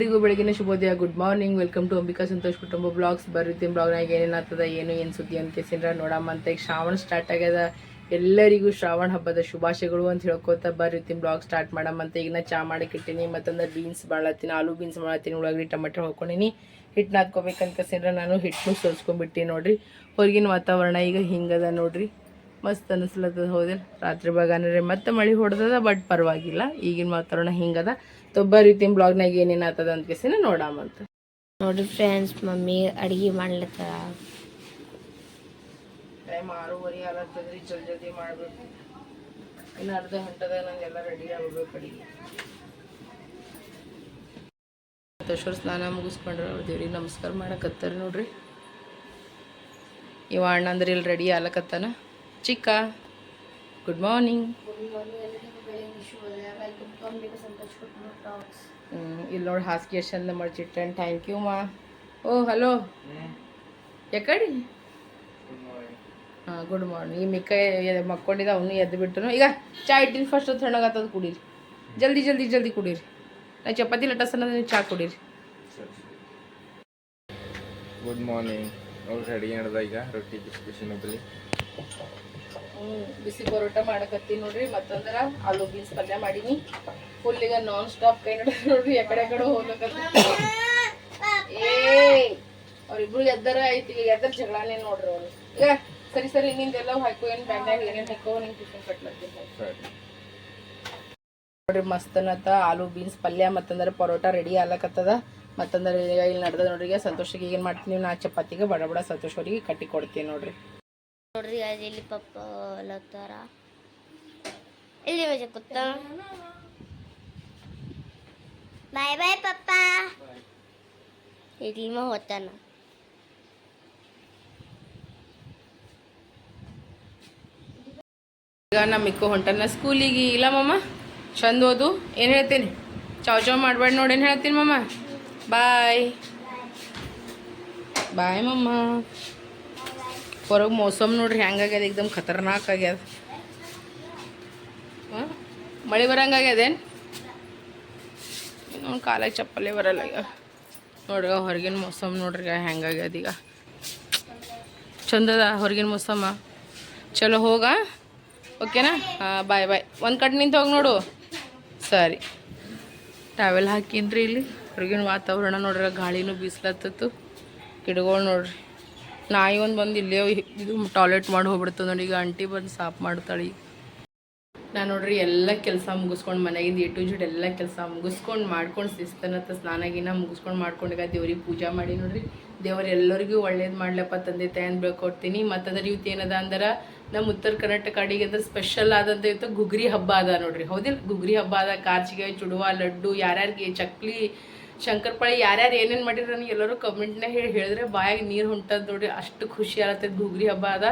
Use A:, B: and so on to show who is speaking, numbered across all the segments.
A: ಎಲ್ಲರಿಗೂ ಬೆಳಗಿನ ಶುಭೋದಯ good morning welcome to Ambika Santosh ಕುಟುಂಬ ಬ್ಲಾಗ್ಸ್ ಬರುತ್ತೀನಿ ಬ್ಲಾಗ್ನಾಗ ಏನೇನಾಗ್ತದ ಏನು ಏನು ಸುದ್ದಿ ಅಂತ ಕೇಸಿಂದ್ರ ನೋಡಮ್ಮ ಅಂತ. ಈಗ ಶ್ರಾವಣ ಸ್ಟಾರ್ಟ್ ಆಗ್ಯದ. ಎಲ್ಲರಿಗೂ ಶ್ರಾವಣ ಹಬ್ಬದ ಶುಭಾಶಯಗಳು ಅಂತ ಹೇಳ್ಕೊತ ಬರುತ್ತೀನಿ ಬ್ಲಾಗ್ ಸ್ಟಾರ್ಟ್ ಮಾಡಮ್ಮ ಅಂತ. ಈಗ ನಾ ಚಾ ಮಾಡಕ್ಕೆ ಇಟ್ಟಿನಿ ಮತ್ತಂದ್ರೆ ಬೀನ್ಸ್ ಮಾಡತ್ತೀನಿ ಆಲೂ ಬೀನ್ಸ್ ಮಾಡತ್ತೀನಿ ಉಳ್ಳಾಗಡ್ಡಿ, ಟೊಮೆಟೊ ಹಾಕೊಂಡಿನಿ ಹಿಟ್ಟು ನಾದ್ಕೋಬೇಕಂತ ಕೇಸಿಂದ್ರ ನಾನು ಹಿಟ್ಟನ್ನು ಸೋಸ್ಕೊಂಡ್ಬಿಟ್ಟಿನಿ ನೋಡ್ರಿ. ಹೊರಗಿನ ವಾತಾವರಣ ಈಗ ಹಿಂಗದ ನೋಡ್ರಿ. ಮಸ್ತ್ ಅನಿಸ್ಲತ್ತದ ಹೌದಿಲ್ಲ ರಾತ್ರಿ ಬಾಗಾನರೆ ಮತ್ತೆ ಮಳೆ ಹೊಡೆದದ, ಬಟ್ ಪರವಾಗಿಲ್ಲ. ಈಗಿನ ವಾತಾವರಣ ಹಿಂಗದ ತೊಬ್ಬ ತಿನ್ ಬ್ಲಾಗ್ನಾಗ ಏನೇನು ಆತದ ಅಂತ ಕೇಸಿನ ನೋಡಾಮಂತ
B: ನೋಡ್ರಿ ಫ್ರೆಂಡ್ಸ್ ಮಮ್ಮಿ ಅಡಿಗೆ ಮಾಡ್ಲತ್ತಾರ.
A: ಟೈಮ್ ಆರೂವರೆ ಆಗತ್ತದ್ರಿ ಜಲ್ದಿ ಜಲ್ದಿ ಮಾಡಬೇಕು. ಇನ್ನು ಅರ್ಧ ಗಂಟೆದಾಗ ನಂಗೆಲ್ಲ ರೆಡಿ ಆಗ್ಬೇಕು ಅಡಿಗೆ ದಶವರ್ ಸ್ನಾನ ಮುಗಿಸ್ಕೊಂಡ್ರೆ ಅವ್ರು ದೇವ್ರಿಗೆ ನಮಸ್ಕಾರ ಮಾಡಕತ್ತಾರ ನೋಡ್ರಿ. ಇವ ಅಣ್ಣ ಅಂದ್ರೆ ಇಲ್ಲಿ ರೆಡಿ ಆಲಕತ್ತಾನ ಚಿಕ್ಕ ಗುಡ್ ಮಾರ್ನಿಂಗ್ ಇಲ್ಲಿ ನೋಡಿ ಹಾಸಿಗೆ ಎಷ್ಟು ಚಂದ ಮಡ್ಚಿಟ್ಟೇನು ಥ್ಯಾಂಕ್ ಯು ಮಾ ಓ ಹಲೋ ಯಾಕಡಿ ಹಾಂ ಗುಡ್ ಮಾರ್ನಿಂಗ್ ಈ ಮಿಕ್ಕ ಎ- ಮಕ್ಕೊಂಡಿದ್ದ ಅವನು ಎದ್ದು ಬಿಟ್ಟನು ಈಗ ಚಾ ಇಟ್ಟಿನ ಫಸ್ಟ್ ತಣ್ಣಗಾತದ ಕುಡೀರಿ ಜಲ್ದಿ ಜಲ್ದಿ ಜಲ್ದಿ ಕುಡೀರಿ ನಾ ಚಪಾತಿ ಲಟಸನ ನೀವು ಚಾ ಕುಡೀರಿ
C: ಗುಡ್ ಮಾರ್ನಿಂಗ್ ಅವ್ರು ರೆಡಿ ನಡೆದ ಈಗ ರೊಟ್ಟಿ ಬಿಸಿ ಬಲಿ
A: ಹ್ಞೂ ಬಿಸಿ ಪರೋಟ ಮಾಡಕತ್ತೀನಿ ನೋಡ್ರಿ, ಮತ್ತಂದ್ರ ಆಲೂ ಬೀನ್ಸ್ ಪಲ್ಯ ಮಾಡೀನಿ. ಫುಲ್ ಈಗ ನಾನ್ ಸ್ಟಾಪ್ ಕೈ ನೋಡ್ರಿ ನೋಡ್ರಿ ಎಕಡೆ ಕಡೆ ಹೋಗ್ಲಕತ್ತ ಏ, ಅವ್ರಿಬ್ರು ಎದ್ದರ ಐತಿ, ಈಗ ಎದ್ದರ ಜಗಳಾನೇ ನೋಡ್ರಿ ಅವ್ರು. ಈಗ ಸರಿ ಸರಿ, ನಿಂದೆಲ್ಲ ಹಾಕೋ, ಏನು ಬ್ಯಾಂಡ್ಯಾಗ ಏನೇನು ಹಾಕೋ ನಿಂಗೆ ಟಿಫಿನ್
C: ಸರಿ
A: ನೋಡ್ರಿ ಅನ್ನತ್ತ ಆಲೂ ಬೀನ್ಸ್ ಪಲ್ಯ, ಮತ್ತಂದ್ರೆ ಪರೋಟ ರೆಡಿ ಆಗ್ಲಕತ್ತದ. ಮತ್ತಂದ್ರೆ ಇಲ್ಲಿ ನಡೆದ ನೋಡ್ರಿ ಸಂತೋಷಕ್ಕೆ ಏನು ಮಾಡ್ತೀನಿ, ನಾ ಚಪಾತಿಗೆ ಬಡ ಬಡ ಸಂತೋಷ್ ಅವ್ರಿಗೆ ಕಟ್ಟಿ ಕೊಡ್ತೀನಿ ನೋಡ್ರಿ.
B: ನೋಡ್ರಿ ಅದು ಇಲ್ಲಿ ಪಪ್ಪ ಲತ್ತಾರ ಇಲ್ಲಿ ಬಜ ಕೂತ ಬಾಯ್ ಬಾಯ್ ಪಪ್ಪ ಇಲ್ಲಿ ಮ ಹೋತಾನ
A: ಈಗ ನಮ್ಮ ಮಿಕ್ಕು ಹೊಂಟನ ಸ್ಕೂಲಿಗೆ ಇಲ್ಲ ಮಮ್ಮ ಚಂದ ಓದು ಏನು ಹೇಳ್ತೀನಿ ಚಾವ್ ಚಾವ್ ಮಾಡ್ಬೇಡ ನೋಡಿ ಏನು ಹೇಳ್ತೀನಿ ಮಮ್ಮ ಬಾಯ್ ಬಾಯ್ ಮಮ್ಮ ಹೊರಗೆ ಮೋಸಮ್ ನೋಡ್ರಿ ಹೆಂಗಾಗ್ಯದ ಏಕ್ದಮ್ ಖತರ್ನಾಕ್ ಆಗ್ಯದ. ಮಳೆ ಬರಂಗಾಗ್ಯದೇನು ನೋಡಿ ಕಾಲಾಗ ಚಪ್ಪಲಿ ಬರಲ್ಲ ಈಗ. ನೋಡ್ರಿ ಹೊರಗಿನ ಮೋಸಮ್ ನೋಡ್ರಿ ಹೆಂಗಾಗ್ಯದ ಈಗ. ಚಂದದ ಹೊರಗಿನ ಮೌಸಮ. ಚಲೋ ಹೋಗ. ಓಕೆನಾ? ಹಾಂ, ಬಾಯ್ ಬಾಯ್. ಒಂದು ಕಡೆ ನಿಂತು ಹೋಗಿ ನೋಡು. ಸರಿ. ಟ್ರಾವೆಲ್ ಹಾಕಿನ್ರಿ ಇಲ್ಲಿ. ಹೊರಗಿನ ವಾತಾವರಣ ನೋಡ್ರಿ, ಗಾಳಿನೂ ಬೀಸ್ಲತ್ತತ್ತು. ಗಿಡಗಳು ನೋಡ್ರಿ. ನಾಯಿ ಒಂದು ಬಂದು ಇಲ್ಲೇ ಇದು ಟಾಯ್ಲೆಟ್ ಮಾಡಿ ಹೋಗ್ಬಿಡ್ತದೆ ನೋಡಿ, ಈಗ ಆಂಟಿ ಬಂದು ಸಾಫ್ ಮಾಡ್ತಾಳೆ. ನಾನು ನೋಡ್ರಿ, ಎಲ್ಲ ಕೆಲಸ ಮುಗಿಸ್ಕೊಂಡು ಮನೆಗಿಂದ ಎ ಟು ಜೆಡ್ ಎಲ್ಲ ಕೆಲಸ ಮುಗಿಸ್ಕೊಂಡು ಮಾಡ್ಕೊಂಡು ಶಿಸ್ತನತ್ತ ಸ್ನಾನ ಗೀನ ಮುಗಿಸ್ಕೊಂಡು ಮಾಡ್ಕೊಂಡಾಗ ದೇವ್ರಿಗೆ ಪೂಜೆ ಮಾಡಿ ನೋಡ್ರಿ. ದೇವರೆಲ್ಲರಿಗೂ ಎಲ್ಲರಿಗೂ ಒಳ್ಳೇದು ಮಾಡ್ಲಪ್ಪ ತಂದೆ ತಾಯಿ ಅಂತ ಬೆಳ್ಕೊಡ್ತೀನಿ ಮತ್ತಂದ್ರೆ ಇವತ್ತು ಏನದ ಅಂದ್ರೆ ನಮ್ಮ ಉತ್ತರ ಕರ್ನಾಟಕ ಅಡಿಗೆ ಅಂದ್ರೆ ಸ್ಪೆಷಲ್ ಆದಂತ ಇವತ್ತು ಗುಗ್ರಿ ಹಬ್ಬ ಅದ ನೋಡ್ರಿ. ಹೌದಿಲ್ಲ ಗುಗ್ರಿ ಹಬ್ಬ ಅದ ಕಾರ್ಚಿಗೆ ಚುಡುವ, ಲಡ್ಡು, ಯಾರ್ಯಾರಿಗೆ ಚಕ್ಲಿ ಶಂಕರಪಾಳಿ ಯಾರ್ಯಾರು ಏನೇನು ಮಾಡಿದ್ರು ನನಗೆ ಎಲ್ಲರೂ ಕಮೆಂಟ್ನಾಗ ಹೇಳಿ ಹೇಳಿದ್ರೆ ಬಾಯಾಗ ನೀರು ಹೊಂಟದ ನೋಡಿ ಅಷ್ಟು ಖುಷಿ ಆಗತ್ತೆ ಗುಗ್ರಿ ಹಬ್ಬ ಅದ.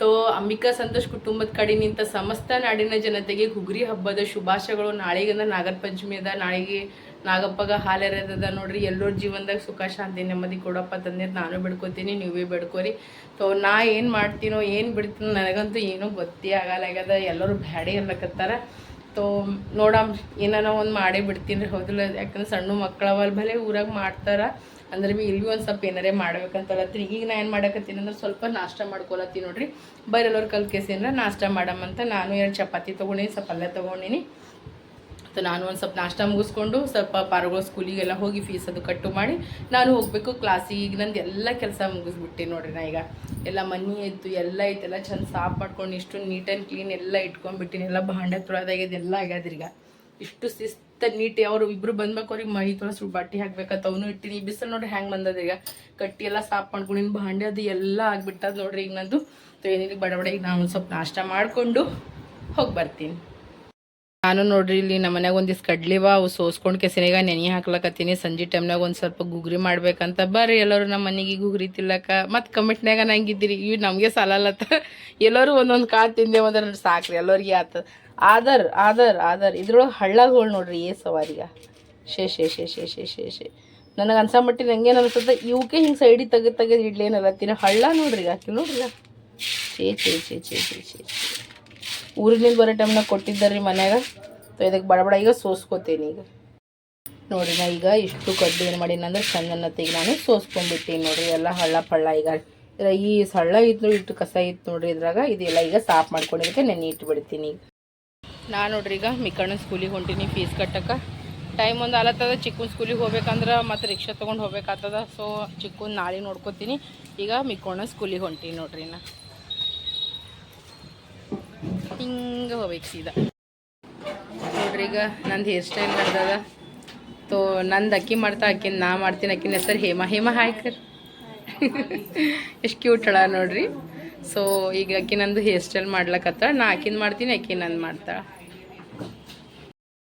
A: ತೋ, ಅಂಬಿಕಾ ಸಂತೋಷ್ ಕುಟುಂಬದ ಕಡೆ ನಿಂತ ಸಮಸ್ತ ನಾಡಿನ ಜನತೆಗೆ ಗುಗ್ರಿ ಹಬ್ಬದ ಶುಭಾಶಯಗಳು. ನಾಳೆಗಂದ ನಾಗರ ಪಂಚಮಿ ಅದ, ನಾಳೆಗೆ ನಾಗಪ್ಪಗ ಹಾಲೆರೆದದ ನೋಡ್ರಿ, ಎಲ್ಲರ ಜೀವನದಾಗ ಸುಖ, ಶಾಂತಿ, ನೆಮ್ಮದಿ ಕೊಡಪ್ಪ ತಂದೆ ನಾನು ಬಿಡ್ಕೋತೀನಿ, ನೀವೇ ಬಿಡ್ಕೋರಿ. ತೋ, ನಾ ಏನು ಮಾಡ್ತೀನೋ, ಏನು ಬಿಡ್ತೀನೋ ನನಗಂತೂ ಏನೂ ಗೊತ್ತೇ ಆಗಲ್ಲಾಗ್ಯದ ಎಲ್ಲರೂ ಬ್ಯಾಡೇ ಅನ್ಲಕತ್ತಾರ ತೋ, ನೋಡಮ್ ಏನಾರ ಒಂದು ಮಾಡೇ ಬಿಡ್ತೀನಿ ರೀ ಹೌದಿಲ್ಲ, ಯಾಕಂದ್ರೆ ಸಣ್ಣ ಮಕ್ಕಳವಲ್ ಭಲೇ ಊರಾಗ ಮಾಡ್ತಾರ, ಅಂದ್ರೆ ಬಿ ಇಲ್ಲಿ ಒಂದು ಸ್ವಲ್ಪ ಏನಾರೇ ಮಾಡ್ಬೇಕಂತಲ್ಲ ಈಗ ನಾ ಏನು ಮಾಡಕತ್ತೀನಿ ಅಂದ್ರೆ ಸ್ವಲ್ಪ ನಾಷ್ಟ ಮಾಡ್ಕೊಳತ್ತೀನಿ ನೋಡ್ರಿ. ಬರೀ ಎಲ್ಲರೂ ಅಂದ್ರೆ ನಾಷ್ಟ ಮಾಡಮ್ಮಂತ ನಾನು ಎರಡು ಚಪಾತಿ ತೊಗೊಂಡಿನಿ, ಸ್ವಲ್ಪ ಪಲ್ಯ ತೊಗೊಂಡಿನಿ. ಮತ್ತು ನಾನು ಒಂದು ಸ್ವಲ್ಪ ನಾಷ್ಟ ಮುಗಿಸ್ಕೊಂಡು ಸ್ವಲ್ಪ ಪಾರುಗಳು ಸ್ಕೂಲಿಗೆಲ್ಲ ಹೋಗಿ ಫೀಸ್ ಅದು ಕಟ್ಟು ಮಾಡಿ ನಾನು ಹೋಗಬೇಕು ಕ್ಲಾಸಿಗೆ ಈಗ ನಂದು ಎಲ್ಲ ಕೆಲಸ ಮುಗಿಸ್ಬಿಟ್ಟೆ ನೋಡ್ರಿ ನಾ ಈಗ. ಎಲ್ಲ ಮನೆ ಇತ್ತು ಎಲ್ಲ ಇತ್ತು ಎಲ್ಲ ಚಂದ ಸಾಫ್ ಮಾಡ್ಕೊಂಡು ಇಷ್ಟು ನೀಟ್ ಆ್ಯಂಡ್ ಕ್ಲೀನ್ ಎಲ್ಲ ಇಟ್ಕೊಂಡ್ಬಿಟ್ಟಿನಿ. ಎಲ್ಲ ಭಾಂಡೆ ತೊಳೆದಾಗ್ಯದ ಎಲ್ಲ ಆಗ್ಯಾದ್ರಿ ಈಗ. ಇಷ್ಟು ಶಿಸ್ತ ನೀಟ್ ಅವರು ಇಬ್ರು ಬಂದ್ಬೇಕು ಅವ್ರಿಗೆ ಮೈ ತೊಳಸ್ ಬಟ್ಟೆ ಹಾಕ್ಬೇಕಂತ ಅವನು ಇಟ್ಟಿನಿ. ಬಿಸಿಲು ನೋಡ್ರಿ ಹ್ಯಾಂಗೆ ಬಂದದ ಈಗ. ಕಟ್ಟಿ ಎಲ್ಲ ಸಾಫ್ ಮಾಡ್ಕೊಂಡಿನ ಭಾಂಡೆ ಅದು ಎಲ್ಲ ಆಗಿಬಿಟ್ಟದ ನೋಡ್ರಿ ಈಗ ನಂದು. ಸೊ ಏನಿಲ್ಲ, ಬಡ ಬಡ. ಈಗ ನಾನು ಸ್ವಲ್ಪ ನಾಷ್ಟ ಮಾಡಿಕೊಂಡು ಹೋಗಿ ಬರ್ತೀನಿ. ನಾನು ನೋಡ್ರಿ ಇಲ್ಲಿ ನಮ್ಮ ಮನ್ಯಾಗ ಒಂದಿಷ್ಟು ಕಡ್ಲಿವ ಅವು ಸೋಸ್ಕೊಂಡು ಕೆಸನಿಗ ನೆನೆ ಹಾಕ್ಲಕತ್ತೀನಿ ಸಂಜೆ ಟೈಮ್ನಾಗ ಒಂದು ಸ್ವಲ್ಪ ಗುಗ್ರಿ ಮಾಡ್ಬೇಕಂತ ಬರ್ರಿ ಎಲ್ಲರೂ ನಮ್ಮ ಮನೆಗೆ ಗುಗ್ರಿ ತಿಲ್ಲಕ ಮತ್ತು ನಂಗೆ ನಂಗಿದ್ದೀರಿ ಇವು ನಮಗೆ ಸಾಲಲ್ಲತ್ತ ಎಲ್ಲರೂ ಒಂದೊಂದು ಕಾಳು ತಿಂದೆ ಒಂದ್ರ ಸಾಕ್ರಿ ಎಲ್ಲರಿಗೆ ಆತ ಆದರ್ ಆದರ್ ಆದರ್ ಇದ್ರೊಳಗೆ ಹಳ್ಳಗಳು ನೋಡ್ರಿ ಏ ಸವಾರಿಗ ಶೇ ಶೇ ಶೇ ಶೇ ಶೇ ಶೇ ಶೇ ನನಗೆ ಅನ್ಸ ಅನ್ಸಮಟ್ಟಿನ ಹಂಗೇನು ಅನ್ಸುತ್ತೆ ಇವಕ್ಕೆ ಹಿಂಗೆ ಸೈಡಿಗೆ ತೆಗೆದು ತೆಗೆದು ಇಡ್ಲೇನಲ್ಲತ್ತೀನಿ ಹಳ್ಳ ನೋಡ್ರಿ ಆಕಿ ನೋಡ್ರಿ ಶೇ ಶೇ ಶೇ ಶೇ ಶೇ ಶೇ ಊರಿನಿಂದ ಬರೋ ಟೈಮ್ನಾಗ ಕೊಟ್ಟಿದ್ದಾರೆ ರೀ ಮನ್ಯಾಗ. ಸೊ ಇದಕ್ಕೆ ಬಡ ಈಗ ಸೋಸ್ಕೋತೀನಿ ಈಗ. ನೋಡಿ ನಾ ಈಗ ಇಷ್ಟು ಕಡ್ಡಿ ಏನು ಮಾಡೀನಿ ಅಂದ್ರೆ ಚಂದನತ್ತೀಗ ನಾನು ಸೋಸ್ಕೊಂಡ್ಬಿಟ್ಟೀನಿ ನೋಡ್ರಿ, ಎಲ್ಲ ಹಳ್ಳ ಪಳ್ಳ ಈಗ. ಇದ್ರ ಈ ಸಳ್ಳ ಇತ್ತು ಇಟ್ಟು ಕಸ ಇತ್ತು ನೋಡ್ರಿ ಇದ್ರಾಗ, ಇದೆಲ್ಲ ಈಗ ಸಾಫ್ ಮಾಡ್ಕೊಂಡಿದ್ದಕ್ಕೆ ನೆನೆ ಇಟ್ಟು ಬಿಡ್ತೀನಿ ಈಗ. ನಾನು ನೋಡ್ರಿ ಈಗ ಮಿಕ್ಕಣ್ಣ ಸ್ಕೂಲಿಗೆ ಹೊಂಟೀನಿ ಫೀಸ್ ಕಟ್ಟಕ್ಕೆ ಟೈಮ್ ಒಂದು ಆಲತ್ತದ, ಚಿಕ್ಕನ್ ಸ್ಕೂಲಿಗೆ ಹೋಗ್ಬೇಕಂದ್ರೆ ಮತ್ತು ರಿಕ್ಷಾ ತೊಗೊಂಡು ಹೋಗ್ಬೇಕಾಗ್ತದ. ಸೊ ಚಿಕ್ಕನ್ ನಾಳೆ ನೋಡ್ಕೊತೀನಿ. ಈಗ ಮಿಕ್ಕೋಣ ಸ್ಕೂಲಿಗೆ ಹೊಂಟೀನಿ ನೋಡ್ರಿ ನಾ. ಹಿಂಗೆ ಹೋಗ್ಬೇಕು ಸೀದಾ ನೋಡ್ರಿ ಈಗ ನಂದು ಹೇರ್ ಸ್ಟೈಲ್ ನಡೆದದ ತೋ ನಂದು ಅಕ್ಕಿ ಮಾಡ್ತಾ ಅಕ್ಕಿನ ನಾ ಮಾಡ್ತೀನಿ ಅಕ್ಕಿನ ಹೆಸರು ಹೇಮಾ ಹೇಮಾ ಹಾಯ್ಕರ್ ಎಷ್ಟು ಕ್ಯೂಟ್ ಹಳ ನೋಡ್ರಿ ಸೊ ಈಗ ಅಕ್ಕಿ ನಂದು ಹೇರ್ ಸ್ಟೈಲ್ ಮಾಡ್ಲಕತ್ತ ನಾ ಅಕ್ಕಿನ ಮಾಡ್ತೀನಿ ಅಕ್ಕಿ ನಂದು ಮಾಡ್ತಾಳ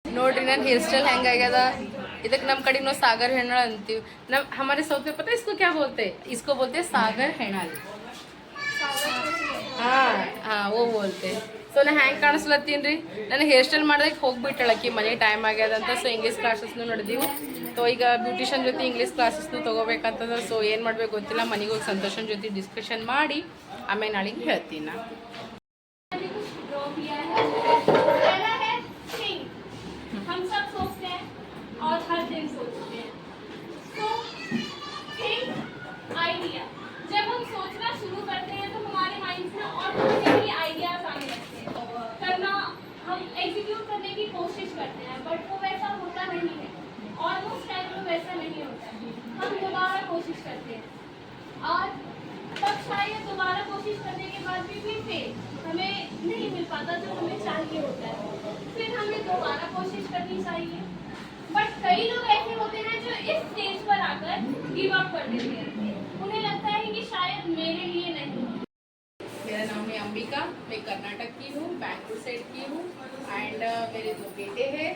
A: ನೋಡ್ರಿ ನನ್ನ ಹೇರ್ ಸ್ಟೈಲ್ ಹೆಂಗಾಗ್ಯದ ಇದಕ್ಕೆ ನಮ್ಮ ಕಡೆ ನಾವು ಸಾಗರ್ ಹೆಣ್ಣಾಳ ಅಂತೀವಿ ನಮ್ಮ ಹಮಾರೆ ಸೌತ್ में पता है इसको क्या बोलते हैं इसको बोलते हैं सागर ಹೆಣಾಲ್ ಹಾಂ ಹಾಂ ಓ ಬೋಲ್ತೆ ಸೊ ನಾ ಹ್ಯಾಂಗೆ ಕಾಣಿಸ್ಲತ್ತೀನಿ ರೀ ನಾನು ಹೇರ್ ಸ್ಟೈಲ್ ಮಾಡೋದಕ್ಕೆ ಹೋಗ್ಬಿಟ್ಟಳಕ್ಕಿ ಮನೆ ಟೈಮ್ ಆಗ್ಯದಂತ ಸೊ ಇಂಗ್ಲೀಷ್ ಕ್ಲಾಸಸ್ನು ನಡೆದೀವಿ. ಸೊ ಈಗ ಬ್ಯೂಟಿಷನ್ ಜೊತೆ ಇಂಗ್ಲೀಷ್ ಕ್ಲಾಸಸ್ನು ತೊಗೋಬೇಕಂತಂದ್ರೆ ಸೊ ಏನು ಮಾಡ್ಬೇಕು ಗೊತ್ತಿಲ್ಲ. ಮನೆಗೆ ಹೋಗಿ ಸಂತೋಷನ ಜೊತೆ ಡಿಸ್ಕಷನ್ ಮಾಡಿ, ಆಮೇಲೆ ನಾಳೆಗೆ ಹೇಳ್ತೀನಿ ನಾ.
D: हम दोबारा कोशिश करते हैं। और तब शायद दोबारा कोशिश करने के बाद भी फिर से हमें नहीं मिल पाता जो हमें चाहिए होता है। फिर हमें दोबारा कोशिश करनी चाहिए। बट कई लोग ऐसे होते हैं जो इस स्टेज पर आकर गिव अप कर देते हैं उन्हें लगता है कि शायद मेरे लिए नहीं
A: मेरा नाम है अंबिका, मैं कर्नाटक की हूँ, बैंगलोर साइड की हूँ एंड मेरे दो बेटे हैं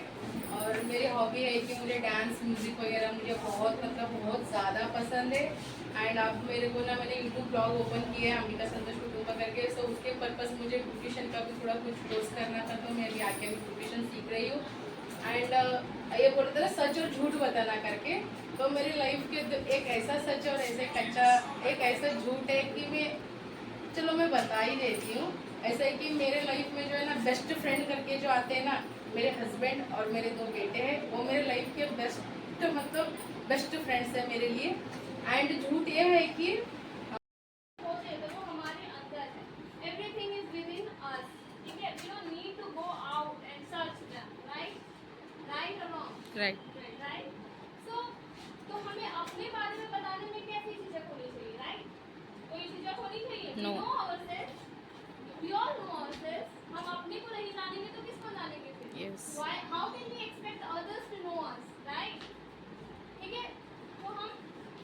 A: और मेरी हॉबी है कि मुझे डांस म्यूज़िक वगैरह मुझे बहुत मतलब बहुत ज़्यादा पसंद है। एंड आप मेरे को ना मैंने यूट्यूब ब्लॉग ओपन किया है, अंबिका संतोष कुटुम्बा करके। सो उसके पर्पज़ मुझे ब्यूटिशन का भी थोड़ा कुछ कोर्स करना था तो मैं अभी आके अभी ब्यूटिशन सीख रही हूँ। एंड ये बोलते थे ना, सच और झूठ बताना करके। तो मेरी लाइफ के एक ऐसा सच और ऐसे कच्चा, एक ऐसा झूठ है कि मैं चलो मैं बता ही देती हूँ। ऐसा है कि मेरे लाइफ में जो है ना बेस्ट फ्रेंड करके जो आते हैं ना मेरे हस्बैंड और मेरे दो बेटे हैं वो मेरे लाइफ के बेस्ट मतलब बेस्ट फ्रेंड्स हैं मेरे लिए। एंड झूठ ये है कि
D: होते तो वो हमारे अंदर है everything is within us ठीक है we don't need to go out and search them right right और रॉन्ग
A: राइट
D: राइट सो तो हमें अपने बारे में बताने में कैसी झिझक होनी चाहिए राइट कोई झिझक होनी चाहिए
A: No.
D: नो वी नो हम अपने को नहीं जानेंगे तो किसको जानेंगे फिर?
A: Yes.
D: Why, how can we expect others to know us, right? ठीक है? तो हम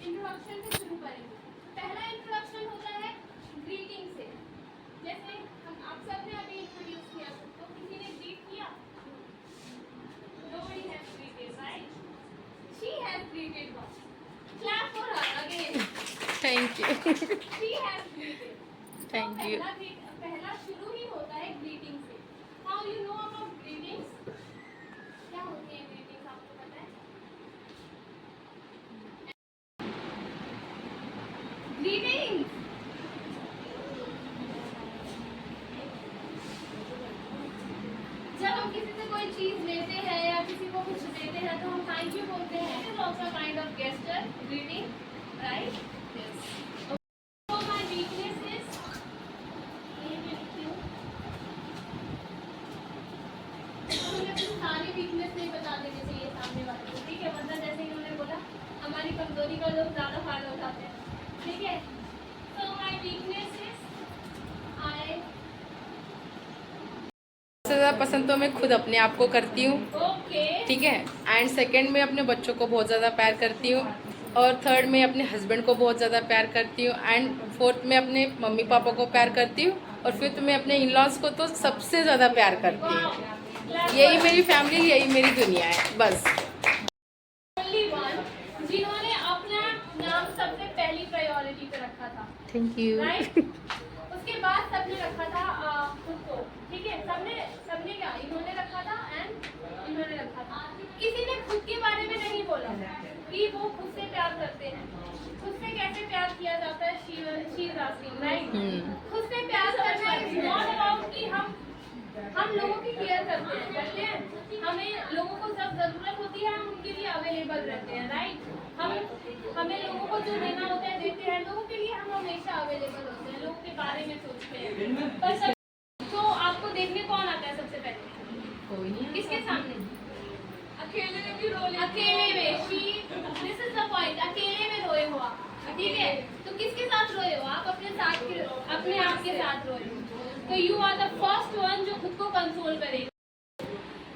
D: इंट्रोडक्शन से शुरू करेंगे। पहला इंट्रोडक्शन होता है ग्रीटिंग से। जैसे हम आप सबने अभी इंट्रोड्यूस किया तो किसी ने ग्रीट किया? Nobody has greeted right? She has greeted us clap for her again. Thank you
A: thank you.
D: पहला पहला शुरू ही होता है ग्रीटिंग से। How you know about greetings क्या होती है ग्रीटिंग्स आपको पता है? ग्रीटिंग्स जब हम किसी से कोई चीज़ लेते हैं या किसी को कुछ देते हैं तो हम थैंक यू बोलते हैं it is also kind of gesture greeting right yes So my weakness is यहीं पे लिखती हूँ। हमें अपनी सारी वीकनेस नहीं बता देनी चाहिए सामने वाले को ठीक है वरना जैसे कि उन्होंने बोला हमारी कमज़ोरी का लोग ज़्यादा फ़ायदा उठाते हैं ठीक है तो माय वीकनेस इज़ आई
A: सबसे ज़्यादा पसंद तो मैं खुद अपने आप को करती हूँ। ठीक है? एंड सेकेंड में अपने बच्चों को बहुत ज़्यादा प्यार करती हूँ। और थर्ड में अपने हस्बैंड को बहुत ज़्यादा प्यार करती हूँ। एंड फोर्थ में अपने मम्मी पापा को प्यार करती हूँ। और फिफ्थ में अपने इन लॉज को तो सबसे ज़्यादा प्यार करती हूँ। यही मेरी फैमिली यही मेरी दुनिया है। बस।
D: ओनली वन जिन्होंने अपना नाम सबसे पहली प्रायोरिटी पे रखा था
A: थैंक यू
D: राइट उसके बाद सबने रखा था अ, खुद को ठीक है सबने सबने क्या इन्होंने रखा था एंड इन्होंने रखा था किसी ने खुद के बारे में नहीं बोला कि वो खुद से प्यार करते हैं। खुद से कैसे प्यार किया जाता है
A: हम्म।
D: खुद से प्यार करना इज़ नॉट अबाउट कि हम हम लोगों की केयर करते हैं करते हैं। हमें लोगों को जब ज़रूरत होती है हम उनके लिए अवेलेबल रहते हैं राइट हम हमें लोगों को जो देना होता है देते हैं। लोगों के लिए हम हमेशा अवेलेबल होते हैं लोगों के बारे में सोचते हैं। पर सब तो आपको देखने कौन आता है सबसे पहले?
A: कोई नहीं
D: किसके सामने? अकेले में she this is the point अकेले में रोए हो आप ठीक है? तो किसके साथ रोए हो? आप अपने साथ के अपने आप के साथ रोए हो। तो you are the first one जो खुद को कंट्रोल करेगा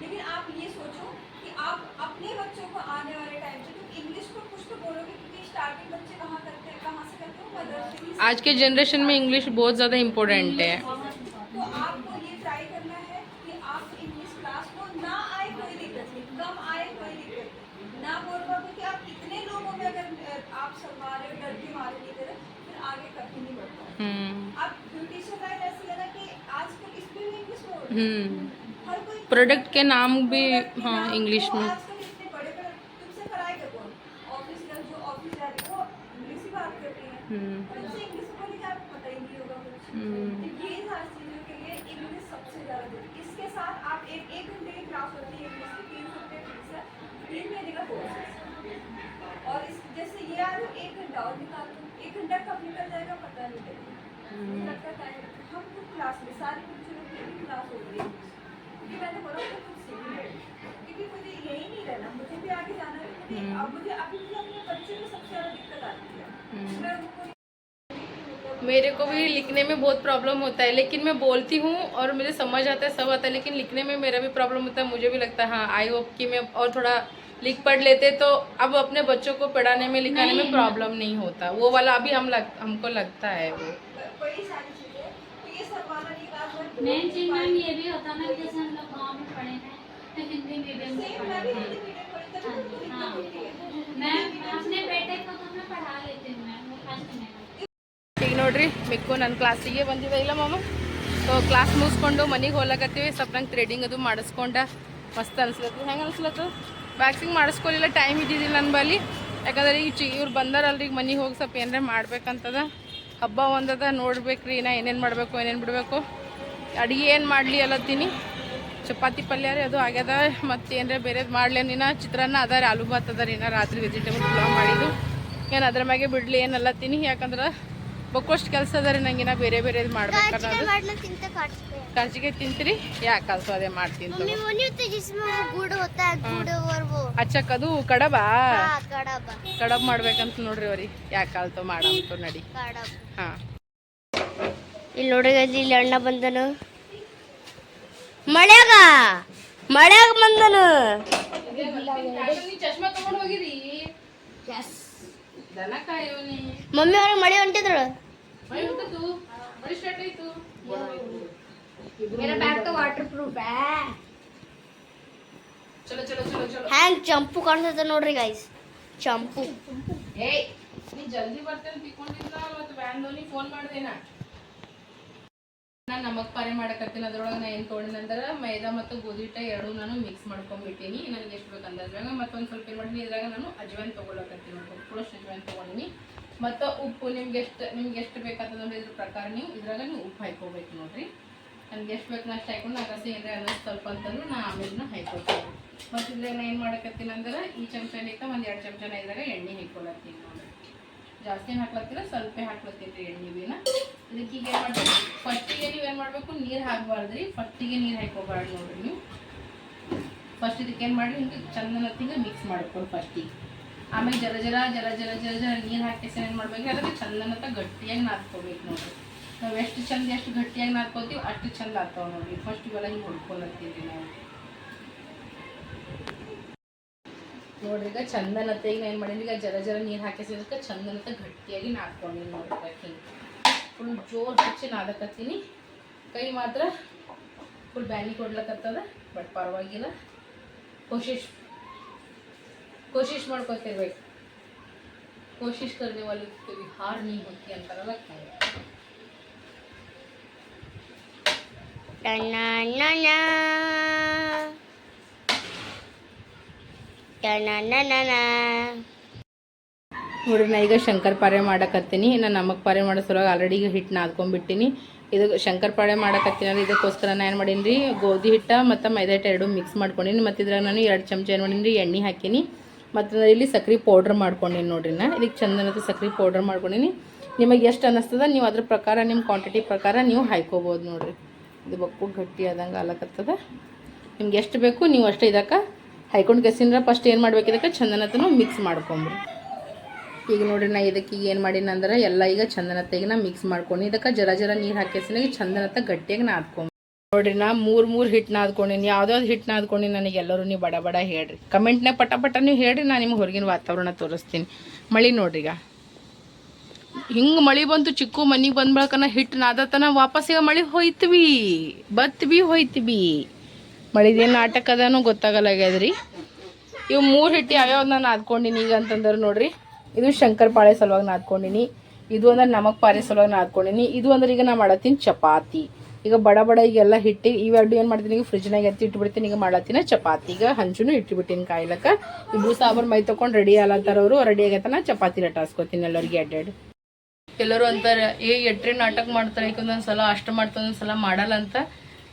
E: लेकिन आप ये सोचो कि आप अपने बच्चों को आने वाले टाइम तुम इंग्लिश को कुछ तो बोलोगे क्योंकि स्टार्टिंग बच्चे कहाँ करते हैं कहाँ से करते हो से ही
A: आज के जनरेशन में इंग्लिश बहुत ज़्यादा इम्पोर्टेंट है
E: तो आपको ये ट्राई करना है कि आप इंग्लिश क्लास को ना आए कोई दिक्कत नहीं कम आए कोई दिक्कत नहीं ना बोल पाओ कि आप इतने लोगों में अगर अ, आप शर्मा रहे हो डर के मारे की तरह फिर आगे कभी नहीं बढ़ पाओ
A: हम्म
E: आप टीचर लाइन ऐसी है ना कि आजकल इसमें भी इंग्लिश बोल रहे
A: हम्म
E: हैं। हर कोई
A: प्रोडक्ट के नाम भी
E: प्रोडक्ट के
A: हाँ
E: नाम
A: इंग्लिश
E: वो
A: में
E: आजकल इतने बड़े बड़े तुमसे कराएगा कौन ऑफ़िस का जो ऑफ़िस जा रही है वो इंग्लिश ही बात कर रही है
A: हम्म
E: तुमसे इंग्लिश बोली कि आपको पता ही नहीं होगा कुछ
A: हम्म।
E: तो ये सारी चीज़ों के लिए इंग्लिश सबसे ज़्यादा ज़रूरी इसके साथ आप एक एक घंटे की क्लास होती है इंग्लिश की तीन सौ रुपये फ़ीस के नाम भी हाँ इंग्लिश और इस जैसे ये आ रहे एक घंटा और निकाल दो एक घंटा कब निकल जाएगा पता नहीं लगता टाइम हम खुद क्लास में सारे क्लास हो क्योंकि मैंने बोला मुझे कुछ सीखना है। क्योंकि मुझे यही नहीं रहना। मुझे भी आगे जाना है मुझे अब मुझे अभी भी अपने बच्चे में सबसे ज़्यादा दिक्कत आती है। मैं उनको
A: मेरे को भी लिखने में बहुत प्रॉब्लम होता है लेकिन मैं बोलती हूँ और मुझे समझ आता है सब आता है लेकिन लिखने में मेरा भी प्रॉब्लम होता है मुझे भी लगता है हाँ आई होप कि मैं और थोड़ा लिख पढ़ लेते तो अब अपने बच्चों को पढ़ाने में लिखाने में प्रॉब्लम नहीं होता। वो वाला अभी हम लग हमको लगता है वो।
E: बड़ी सारी चीज़ें तो ये सब वाला नहीं बात
F: मेन चीज मैम ये भी होता ना जैसे हम लोग गाँव में पढ़े हैं तो हिंदी मीडियम में
E: सेम
F: पढ़े
E: मैं भी
F: हैं
E: हिंदी मीडियम पढ़ी तभी तो
F: हाँ
E: हिंदी होती है
F: मैं अपने बेटे को तो मैं पढ़ा लेती हूँ मैम वो फर्स्ट में
A: ಈಗ ನೋಡ್ರಿ ಮಿಕ್ಕು ನನ್ನ ಕ್ಲಾಸಿಗೆ ಬಂದಿದೆ ಇಲ್ಲ ಮಾಮ ಸೊ ಕ್ಲಾಸ್ ಮುಗಿಸ್ಕೊಂಡು ಮನೆಗೆ ಹೋಗ್ಲಕತ್ತೀವಿ ಸ್ವಲ್ಪ ನಂಗೆ ಥ್ರೆಡಿಂಗ್ ಅದು ಮಾಡಿಸ್ಕೊಂಡ ಮಸ್ತ್ ಅನ್ಸ್ಲತ್ತು ಹೆಂಗೆ ಅನ್ಸ್ಲತ್ತು ವ್ಯಾಕ್ಸಿಂಗ್ ಮಾಡಿಸ್ಕೊಲಿಲ್ಲ ಟೈಮ್ ಇದ್ದಿದ್ದಿಲ್ಲ ನನ್ನ ಬಳಿ ಯಾಕಂದ್ರೆ ಈಗ ಚಿ ಇವ್ರು ಬಂದಾರಲ್ರಿ ಈಗ ಮನೆಗೆ ಹೋಗಿ ಸ್ವಲ್ಪ ಏನಾರ ಮಾಡ್ಬೇಕಂತದ ಹಬ್ಬ ಒಂದದ ನೋಡ್ಬೇಕ್ರಿ ನಾ ಏನೇನು ಮಾಡಬೇಕು ಏನೇನು ಬಿಡಬೇಕು ಅಡುಗೆ ಏನು ಮಾಡಲಿ ಅಲ್ಲತ್ತೀನಿ ಚಪಾತಿ ಪಲ್ಯ ರೀ ಅದು ಆಗ್ಯದ. ಮತ್ತು ಏನರ ಬೇರೆದು ಮಾಡ್ಲೇನಿನ ಚಿತ್ರಾನ್ನ ಅದ ರೀ ಆಲೂ ಭಾತ್ ಅದ ರೀ ಏನೋ ರಾತ್ರಿ ವೆಜಿಟೇಬಲ್ ಪುಲಾವ್ ಮಾಡಿದ್ದು. ಏನು ಅದ್ರ ಮ್ಯಾಗೆ ಬಿಡಲಿ ಏನಲ್ಲತ್ತೀನಿ ಯಾಕಂದ್ರೆ ಬೊಕ್ಕೋಷ್ಟು ಕೆಲಸ ಅದ ರೀ ನಂಗಿನ ಬೇರೆ
B: ಬೇರೆದು ಮಾಡ್ಬೇಕು
A: ಖರ್ಚಿಗೆ ತಿಂತೀರಿ? ಯಾಕೆ ಕೆಲಸ ಅದೇ ಮಾಡ್ತೀನಿ ಅಚ್ಚಕ್ಕದು ಕಡಬ? ಕಡಬ. ಮಾಡ್ಬೇಕಂತ ನೋಡ್ರಿ ಅವ್ರಿ. ಯಾಕೆ ಕಲ್ತು ಮಾಡಿ ನಡಿ. ಹಾಂ.
B: ಇಲ್ಲಿ ನೋಡ್ರಿ ಇಲ್ಲಿ ಅಣ್ಣ ಬಂದನು. ಮಳೆಯಾಗ ಮಳೆಯಾಗ ಬಂದನು. ಮಮ್ಮಿ ಅವ್ರಿಗೆ ಮಳೆ ಹೊಂಟಿದ್ರು? ಹ್ಯಾಂಗ್ ಚಂಪು ಕಾಣಿಸ್ತದ ನೋಡ್ರಿ ಗೈಸ್ ಚಂಪು.
A: ಜಲ್ದಿ ಬರ್ತೇನೆ ಫೋನ್ ಮಾಡ್ದೇನಾ ನಾನು ನಮಗ್ ಪಾರಿ ಮಾಡಕತ್ತೀನಿ ಅದ್ರೊಳಗೆ ನಾ ಏನು ತೊಗೊಂಡಿನಂದ್ರೆ ಮೈದಾ ಮತ್ತು ಗೋಧಿ ಹಿಟ್ಟ ಎರಡು ನಾನು ಮಿಕ್ಸ್ ಮಾಡ್ಕೊಂಡ್ಬಿಟ್ಟೀನಿ ನನಗೆ ಎಷ್ಟು ಬೇಕು ಅಂದಾಜಾಗ ಮತ್ತೊಂದು ಸ್ವಲ್ಪ ಏನು ಮಾಡೀನಿ, ಇದ್ರಾಗ ನಾನು ಅಜ್ವಾನ್ ತೊಗೊಳಕತ್ತೀನಿ ನೋಡ್ಕೊಂಡು ಕುಳಷ್ಟು ಅಜ್ವಾನ್ ತೊಗೊಂಡಿನಿ. ಮತ್ತು ಉಪ್ಪು ನಿಮ್ಗೆ ಎಷ್ಟು ನಿಮ್ಗೆ ಎಷ್ಟು ಬೇಕಾಗ್ತದೆ ಅಂದ್ರೆ ಇದ್ರ ಪ್ರಕಾರ ನೀವು ಇದ್ರಾಗ ನೀವು ಉಪ್ಪು ಹಾಕೋಬೇಕು ನೋಡ್ರಿ. ನನಗೆ ಎಷ್ಟು ಬೇಕು ಅಷ್ಟು ಹಾಕೊಂಡು ಅಗಸಿ ಏನಾರ ಅನ್ನೋದು ಸ್ವಲ್ಪ ಅಂತಂದ್ರೆ ನಾ ಆಮೇಲೆ ಹಾಕೋತೀನಿ ಮತ್ತು ಇದ್ರಾಗ ನಾನು ಏನು ಮಾಡಕತ್ತೀನಿ ಅಂದ್ರೆ ಈ ಚಮಚ ಐತೆ ಒಂದು ಎರಡು ಚಮಚನ ಇದ್ರಾಗ ಎಣ್ಣೆ ಹಾಕೊಳತ್ತೀನಿ ನೋಡ್ರಿ. ಜಾಸ್ತಿ ಹಾಕ್ಲತ್ತಿರ ಸ್ವಲ್ಪ ಹಾಕ್ಲತ್ತೀನಿ ರೀ ಎಣ್ಣೆ ಬೀನ. ಇದಕ್ಕೆ ಈಗ ಏನು ಮಾಡ್ಬೇಕು? ಫಸ್ಟಿಗೆ ನೀವು ಏನು ಮಾಡಬೇಕು? ನೀರು ಹಾಕಬಾರ್ದು ರೀ ಫಸ್ಟಿಗೆ ನೀರು ಹಾಕೋಬಾರ್ದು ನೋಡ್ರಿ ನೀವು. ಫಸ್ಟ್ ಇದಕ್ಕೆ ಏನು ಮಾಡಿರಿ? ಹಿಂಗೆ ಚಂದನ ಹಿಂಗೆ ಮಿಕ್ಸ್ ಮಾಡ್ಕೊಂಡು ಫಸ್ಟಿಗೆ ಆಮೇಲೆ ಜರ ಜರ ಜರ ಜರ ಜರ ಜರ ನೀರು ಹಾಕಿಸಿ ಏನು ಮಾಡ್ಬೇಕು? ಅದಕ್ಕೆ ಚಂದನತ್ತ ಗಟ್ಟಿಯಾಗಿ ನಾದ್ಕೋಬೇಕು ನೋಡ್ರಿ. ನಾವು ಎಷ್ಟು ಚಂದ, ಎಷ್ಟು ಗಟ್ಟಿಯಾಗಿ ನಾದ್ಕೋತೀವಿ ಅಷ್ಟು ಚಂದ ಆಗ್ತಾವೆ ನೋಡ್ರಿ. ಫಸ್ಟ್ ಇವೆಲ್ಲ ಹಿಂಗೆ ಹೊಡ್ಕೊಳತ್ತೀವಿ ನಾವು. ನೋಡ್ರಿ, ಈಗ ಚಂದನತ್ತ ಈಗ ಏನು ಮಾಡಿದ್ರಿ ಈಗ ಜರ ಜರ ನೀರು ಹಾಕಿಸಿದಕ್ಕೆ ಚಂದನತ್ತ ಗಟ್ಟಿಯಾಗಿ ನಾದ್ಕೊಂಡಿ ನೋಡ್ರಿ ಹಿಂಗೆ ಫುಲ್ ಜೋರು ಹಚ್ಚಿ ನಾದಕತ್ತೀನಿ ಕೈ ಮಾತ್ರ ಫುಲ್ ಬ್ಯಾನಿ ಕೊಡ್ಲಕತ್ತದ ಬಟ್ ಪರವಾಗಿಲ್ಲ. ಕೋಶಿಶ್ ಕೋಶಿಶ್ ಮಾಡ್ಕೊತಿರ್ಬೇಕು ಕೋಶಿಶ್ ಕರ್ದೆ ಒಲಿತೀವಿ ಹಾರ್ ನೀ ಹೊತ್ತಿ ಅಂತಾರಲ್ಲ ಕಾಯಿ
B: na na.
A: ನೋಡ್ರಿ ನಾ ಈಗ ಶಂಕರ್ ಪಾರೆ ಮಾಡಕತ್ತೀನಿ. ನಾನು ನಮಗ್ ಪಾರೆ ಮಾಡೋ ಸಲುವಾಗಿ ಆಲ್ರೆಡಿ ಈಗ ಹಿಟ್ಟು ನಾದ್ಕೊಂಡ್ಬಿಟ್ಟಿನಿ. ಇದು ಮಾಡಕತ್ತೀನಿ ಅಲ್ಲ ಇದಕ್ಕೋಸ್ಕರ ನಾನು ಏನು ಮಾಡೀನಿ ರೀ ಗೋಧಿ ಹಿಟ್ಟು ಮತ್ತು ಮೈದಾ ಹಿಟ್ಟು ಎರಡು ಮಿಕ್ಸ್ ಮಾಡ್ಕೊಂಡೀನಿ. ಮತ್ತು ಇದ್ರಾಗ ನಾನು ಎರಡು ಚಮಚ ಏನು ಮಾಡೀನಿ ರೀ ಎಣ್ಣೆ ಹಾಕೀನಿ. ಮತ್ತು ಇಲ್ಲಿ ಸಕ್ರೆ ಪೌಡ್ರ್ ಮಾಡ್ಕೊಂಡೀನಿ ನೋಡ್ರಿ ನಾ. ಇದಕ್ಕೆ ಚಂದನದ ಸಕ್ರೆ ಪೌಡ್ರ್ ಮಾಡ್ಕೊಂಡೀನಿ. ನಿಮಗೆ ಎಷ್ಟು ಅನ್ನಿಸ್ತದ ನೀವು ಅದ್ರ ಪ್ರಕಾರ ನಿಮ್ಮ ಕ್ವಾಂಟಿಟಿ ಪ್ರಕಾರ ನೀವು ಹಾಯ್ಕೋಬೋದು ನೋಡ್ರಿ. ಇದು ಬಕ್ಕು ಗಟ್ಟಿ ಆದಂಗೆ ಆಲಕತ್ತದ. ನಿಮ್ಗೆ ಎಷ್ಟು ಬೇಕು ನೀವು ಅಷ್ಟೇ ಇದಕ್ಕೆ ಹಾಯ್ಕೊಂಡು ಕೆಸಿಂದ್ರ ಫಸ್ಟ್ ಏನು ಮಾಡ್ಬೇಕು ಇದಕ್ಕೆ? ಚಂದನತನೂ ಮಿಕ್ಸ್ ಮಾಡ್ಕೊಂಬ್ರಿ. ಈಗ ನೋಡ್ರಿ ನಾ ಇದಕ್ಕೆ ಈಗ ಏನು ಮಾಡೀನಿ ಅಂದ್ರೆ ಎಲ್ಲ ಈಗ ಚಂದನತ್ತ ಈಗ ನಾ ಮಿಕ್ಸ್ ಮಾಡ್ಕೊಂಡು. ಇದಕ್ಕೆ ಜರ ಜರ ನೀರು ಹಾಕಿಸಿನಾಗ ಚಂದನತ್ತ ಗಟ್ಟಿಯಾಗಿ ನಾದ್ಕೊಂಡು ನೋಡ್ರಿ ನಾ ಮೂರು ಮೂರು ಹಿಟ್ಟು ನಾದ್ಕೊಂಡಿನಿ ಯಾವ್ದಾವ್ದು ಹಿಟ್ಟು ನಾದ್ಕೊಂಡಿನಿ ನನಗೆ ಎಲ್ಲರೂ ನೀವು ಬಡ ಬಡ ಹೇಳ್ರಿ. ಕಮೆಂಟ್ನಾಗ ಪಟ ಪಟ ನೀವು ಹೇಳ್ರಿ ನಾನು ನಿಮ್ಗೆ ಹೊರಗಿನ ವಾತಾವರಣ ತೋರಿಸ್ತೀನಿ. ಮಳಿ ನೋಡ್ರಿ ಈಗ. ಹಿಂಗೆ ಮಳಿ ಬಂತು ಚಿಕ್ಕು ಮನಿಗೆ ಬಂದ ಬಳಕನ ಹಿಟ್ಟು ನಾದತನ ವಾಪಸ್ ಈಗ ಮಳಿ ಹೋಯ್ತ್ವಿ. ಬತ್ವಿ ಹೋಯ್ತ್ವಿ. ಮಳಿದೇನು ನಾಟಕ ಗೊತ್ತಾಗಲ್ಲಾಗ್ಯದ್ರಿ. ಇವು ಮೂರು ಹಿಟ್ಟು ಯಾವ್ಯಾವ ನಾನು ನಾದ್ಕೊಂಡಿನಿ ಈಗ ಅಂತಂದ್ರೆ ನೋಡ್ರಿ. ಇದು ಶಂಕರ್ ಪಾಳೆ ಸಲುವಾಗಿ ನಾದ್ಕೊಂಡಿನಿ. ಇದು ಅಂದ್ರೆ ನಮಕ್ ಪಾಳೆ ಸಲುವಾಗಿ ನಾದ್ಕೊಂಡಿನಿ. ಇದು ಅಂದ್ರೆ ಈಗ ನಾ ಮಾಡತ್ತೀನಿ ಚಪಾತಿ. ಈಗ ಬಡ ಬಡ ಈಗೆಲ್ಲ ಹಿಟ್ಟಿ, ಇವೆರಡು ಏನು ಮಾಡ್ತೀನಿ, ಈಗ ಫ್ರಿಜ್ನಾಗ ಎತ್ತಿ ಇಟ್ಬಿಡ್ತೀನಿ, ಈಗ ಮಾಡತ್ತೀನಿ ಚಪಾತಿ. ಈಗ ಹಂಚುನು ಇಟ್ಬಿಟ್ಟಿನಿ ಕಾಯ್ಲಕ್ಕ. ಇಬ್ಬರು ಸಾಂಬಾರು ಮೈ ತೊಗೊಂಡು ರೆಡಿ ಆಲತ್ತಾರ ಅವರು ರೆಡಿ ಆಗತ್ತನ ಚಪಾತಿ ಲಟಾಸ್ಕೊತೀನಿ ಎಲ್ಲರಿಗೆ ಅಡ್ಡಾಡಿ ಎಲ್ಲರೂ ಅಂತಾರೆ, ಏ, ಎಟ್ರಿ ನಾಟಕ ಮಾಡ್ತಾರೆ ಒಂದೊಂದ್ಸಲ ಅಷ್ಟ ಮಾಡ್ತಾರೆ ಒಂದೊಂದ್ಸಲ ಮಾಡಲ್ಲ ಅಂತ.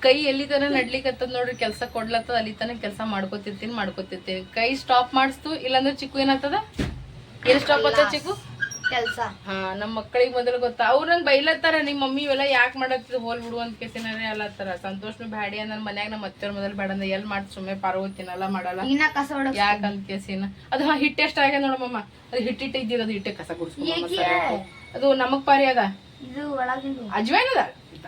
A: ಕೈ ಎಲ್ಲಿ ತನ ನಡ್ಲಿಕತ್ತದ ನೋಡ್ರಿ, ಕೆಲಸ ಕೊಡ್ಲತ್ತದ ಅಲ್ಲಿ ತನ ಕೆಲಸ ಮಾಡ್ಕೋತಿರ್ತೀನಿ ಮಾಡ್ಕೋತಿರ್ತೀನಿ. ಕೈ ಸ್ಟಾಪ್ ಮಾಡಿಸ್ತು, ಇಲ್ಲಾಂದ್ರೆ ಚಿಕ್ಕು ಏನಾಗ್ತದ? ಎಲ್ಲಿ ಸ್ಟಾಪ್ ಚಿಕ್ಕು?
B: ಕೆಲಸ.
A: ಹಾ ನಮ್ಮ ಮಕ್ಕಳಿಗೆ ಮೊದಲು ಗೊತ್ತಾ? ಅವ್ರ ನಂಗೆ ಬೈಲತ್ತಾರ ನಿಮ್ಮ ಮಮ್ಮಿ ಇವೆಲ್ಲ ಯಾಕೆ ಮಾಡತ್ತಿದ್ ಹೋಲ್ ಬಿಡು ಅಂತ ಕೇಸಿನಾರೆ ಅಲ್ಲತ್ತಾರ ಸಂತೋಷ್ನು ಬ್ಯಾಡಿ ನನ್ನ ಮನ್ಯಾಗ ನಮ್ಮ ಅತ್ತೆಯವ್ರ ಮೊದಲು ಬೇಡ ಅಂದ ಎಲ್ಲಿ ಮಾಡಿ ಸುಮ್ಮನೆ ಪಾರ್ವತಿನಲ್ಲ ಮಾಡಲ್ಲ? ಯಾಕಂತ ಕೇಸಿನ? ಅದು ಹಾ ಹಿಟ್ಟು ಎಷ್ಟು ಆಗ್ಯದ ನೋಡಮ್ಮ ಅದು ಹಿಟ್ಟಿಟ್ಟು ಇದ್ದಿದ್ದು ಅದು ಹಿಟ್ಟೆ ಕಸ ಗುಡ್ಸ್ಕೊಂಡ್ ಅದು ನಮಗ್ ಪಾರಿ ಅದ?
B: ಇದು ಒಳಗಿಂದು.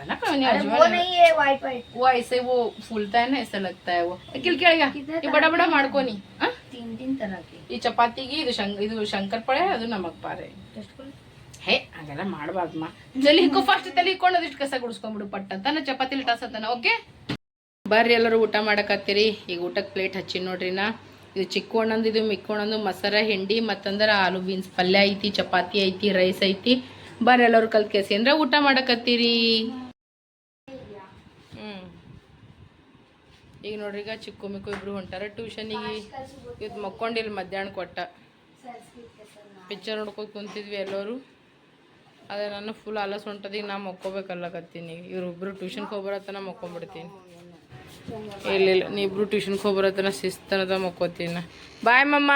A: अजवाइन है इतना कौन है
B: वो
A: अजवाइन
B: नहीं है वाइट वाइट
A: वो ऐसे वो फूलता है ना ऐसा लगता है वो किल क्या ये बड़ा बड़ा ಮಾಡ್ಕೊನಿ ಆ?
B: तीन तीन तरह के
A: ಈ ಚಪಾತಿಗೆ ಇದು ಶಂಕ್ ಇದು ಶಂಕರ್ ಪಳೆ ಅದು ನಮಕ್ ಪಾರೆ ಹೇ ಹಾಗೆಲ್ಲ ಮಾಡ್ಬಾರ್ದಮ್ಮ ಜಲ್ಲಿ ಹಿಕ್ಕೋ ಫಸ್ಟ್ ತಲೆ ಹಿಕ್ಕೊಂಡು ಅದಿಷ್ಟು ಕಸ ಗುಡಿಸ್ಕೊಂಡ್ಬಿಡು ಪಟ್ಟ ಅಂತ ನಾ ಚಪಾತಿ ಟಾಸತ್ತಾನ ಓಕೆ ಬರ್ರಿ ಎಲ್ಲರೂ ಊಟ ಮಾಡಕತ್ತೀರಿ ಈಗ ಊಟಕ್ಕೆ ಪ್ಲೇಟ್ ಹಚ್ಚಿ ನೋಡ್ರಿ ನಾ ಇದು ಚಿಕ್ಕೋಣಂದು ಇದು ಮಿಕ್ಕೋಣಂದು ಮಸಾಲ ಹಿಂಡಿ ಮತ್ತಂದ್ರೆ ಆಲೂ ಬೀನ್ಸ್ ಪಲ್ಯ ಐತಿ ಚಪಾತಿ ಐತಿ ರೈಸ್ ಐತಿ ಬರ್ರಿ ಎಲ್ಲರೂ ಕಲ್ ಕೆಸಿ ಅಂದ್ರೆ ಊಟ ಮಾಡಕತ್ತೀರಿ ಈಗ ನೋಡ್ರಿ, ಈಗ ಚಿಕ್ಕು ಮಿಕ್ಕು ಇಬ್ರು ಹೊಂಟಾರ ಟ್ಯೂಷನಿಗೆ ಇದು ಮಕ್ಕೊಂಡಿಲ್ಲ ಮಧ್ಯಾಹ್ನ ಕೊಟ್ಟ. ಪಿಕ್ಚರ್ ನೋಡ್ಕೊಂಡು ಕುಂತಿದ್ವಿ ಎಲ್ಲರೂ. ಅದೇ ನಾನು ಫುಲ್ ಆಲಸ್ ಹೊಂಟದ, ಈಗ ನಾ ಮಕ್ಕೋಬೇಕಲ್ಲಕತ್ತೀನಿ ಇವ್ರಿಬ್ರು ಟ್ಯೂಷನ್ಗೆ ಹೋಗ್ಬರತ್ತನ ಮಕ್ಕೊಂಬಿಡ್ತೀನಿ. ಇಲ್ಲ ಇಲ್ಲ, ನೀ ಇಬ್ರು ಟ್ಯೂಷನ್ಗೆ ಹೋಗ್ಬರತ್ತನ ಶಿಸ್ತನದ ಮಕ್ಕೋತೀನಿ ಬಾಯ್ ಮಮ್ಮ.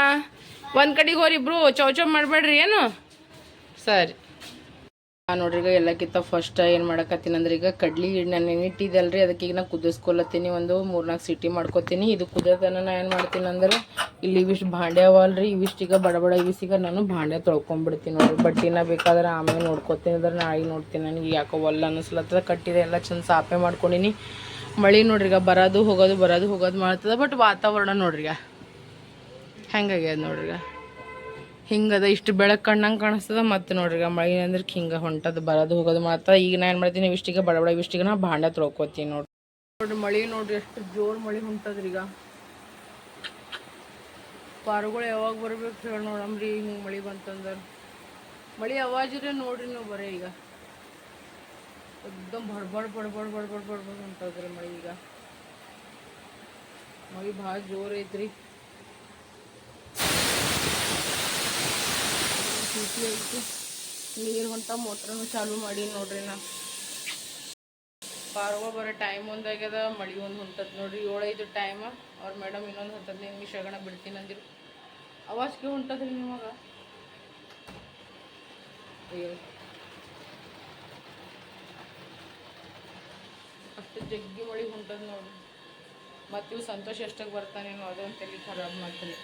A: ಒಂದು ಕಡೆಗೆ ಹೋರಿ ಇಬ್ರು ಚೌಚೌ ಮಾಡಬೇಡ್ರಿ, ಏನು? ಸರಿ. ನೋಡ್ರಿ, ಈಗ ಎಲ್ಲಕ್ಕಿಂತ ಫಸ್ಟ್ ಏನು ಮಾಡಕತ್ತೀನಿ ಅಂದ್ರೆ ಈಗ ಕಡ್ಲಿ ನಾನು ನೆನಿಟ್ಟಿದ್ದಲ್ರಿ ಅದಕ್ಕೆ ಈಗ ನಾ ಕುದಿಸ್ಕೊಲತ್ತೀನಿ, ಒಂದು ಮೂರ್ನಾಲ್ಕು ಸಿಟಿ ಮಾಡ್ಕೊತೀನಿ. ಇದು ಕುದಿಯೋದನ್ನ ನಾ ಏನು ಮಾಡ್ತೀನಿ ಅಂದ್ರೆ, ಇಲ್ಲಿ ಇವಿಷ್ಟು ಭಾಂಡೆ ಅವಲ್ರಿ. ಇವಿಷ್ಟು ಈಗ ಬಡ ಬಡ ಈಗ ನಾನು ಭಾಂಡೆ ತೊಳ್ಕೊಂಡ್ಬಿಡ್ತೀನಿ ನೋಡ್ರಿ. ಬಟ್ಟಿನ ಬೇಕಾದ್ರೆ ಆಮೇಲೆ ನೋಡ್ಕೊತೀನಿ, ಅಂದ್ರೆ ನಾಳೆ ನೋಡ್ತೀನಿ ನನಗೆ. ಯಾಕೋ ಒಲ್ಲ ಅನ್ನಿಸ್ಲತ್ತದ ಕಟ್ಟಿದೆ ಎಲ್ಲ ಚಂದ ಸಾಫೆ ಮಾಡ್ಕೊಂಡಿನಿ. ಮಳೆ ನೋಡ್ರಿ, ಈಗ ಬರೋದು ಹೋಗೋದು ಬರೋದು ಹೋಗೋದು ಮಾಡ್ತದೆ ಬಟ್ ವಾತಾವರಣ ನೋಡ್ರಿ ಹೆಂಗಾಗ್ಯದ ನೋಡ್ರಿ ಹಿಂಗದ ಇಷ್ಟು ಬೆಳಕು ಕಣ್ಣಂಗೆ ಕಾಣಿಸ್ತದ. ಮತ್ತು ನೋಡ್ರಿ ಮಳೆ ಅಂದ್ರೆ ಹಿಂಗೆ ಹೊಂಟದ ಬರೋದು ಹೋಗೋದು ಮಾತ್ರ. ಈಗ ನಾ ಏನು ಮಾಡ್ತೀನಿ ಇಷ್ಟಿಗೆ ಬಡ ಬಡ ಇಷ್ಟಿಗೆ ನಾ ಭಾಂಡ ತೊಳ್ಕೊತೀನಿ ನೋಡ್ರಿ. ನೋಡ್ರಿ, ಮಳೆ ನೋಡ್ರಿ, ಎಷ್ಟು ಜೋರು ಮಳೆ ಹೊಂಟದ್ರಿ ಈಗ. ಪಾರುಗಳು ಯಾವಾಗ ಬರ್ಬೇಕು ಹೇಳಿ ನೋಡಮ್ರಿ, ಹಿಂಗೆ ಮಳೆ ಬಂತಂದ್ರೆ. ಮಳೆ ಅವಾಜಿದ್ರೆ ನೋಡ್ರಿ ನೀವು ಬರೀ ಈಗ. ಎಕ್ದಮ್ ಬಡ್ಬಡ್ ಬಡ್ಬಡ್ ಬಡ್ಬಡ್ ಬಡ್ಬಡ್ ಹೊಂಟದ್ರಿ ಮಳೆ ಈಗ. ಮಳೆ ಭಾಳ ಜೋರು ಐತ್ರಿ. ಚೀಟಿ ಐತಿ. ನೀರು ಹೊಂಟ ಮೋಟ್ರನು ಚಾಲು ಮಾಡಿ ನೋಡ್ರಿ ನಾ. ಪಾರ್ವ ಬರೋ ಟೈಮ್ ಒಂದಾಗ್ಯದ ಮಳಿ ಒಂದು ಹೊಂಟದ ನೋಡ್ರಿ. ಏಳೈದು ಟೈಮ್ ಅವ್ರ ಮೇಡಮ್ ಇನ್ನೊಂದು ಹತ್ತದೈದು ನಿಮಿಷ ಶಗಣ ಬಿಡ್ತೀನಿ ಅಂದಿರು. ಅವಾಜ್ಗೆ ಹೊಂಟದ್ರಿ ನಿಮಗೆ ಅಷ್ಟು ಜಗ್ಗಿ ಮಳಿ ಹೊಂಟದ ನೋಡ್ರಿ. ಮತ್ತು ಇವು ಸಂತೋಷ ಎಷ್ಟಾಗಿ ಬರ್ತಾನೇನೋ ಅದೊಂದು ತಲೆ ಖರಾಬ್ ಮಾಡ್ತೀನಿ.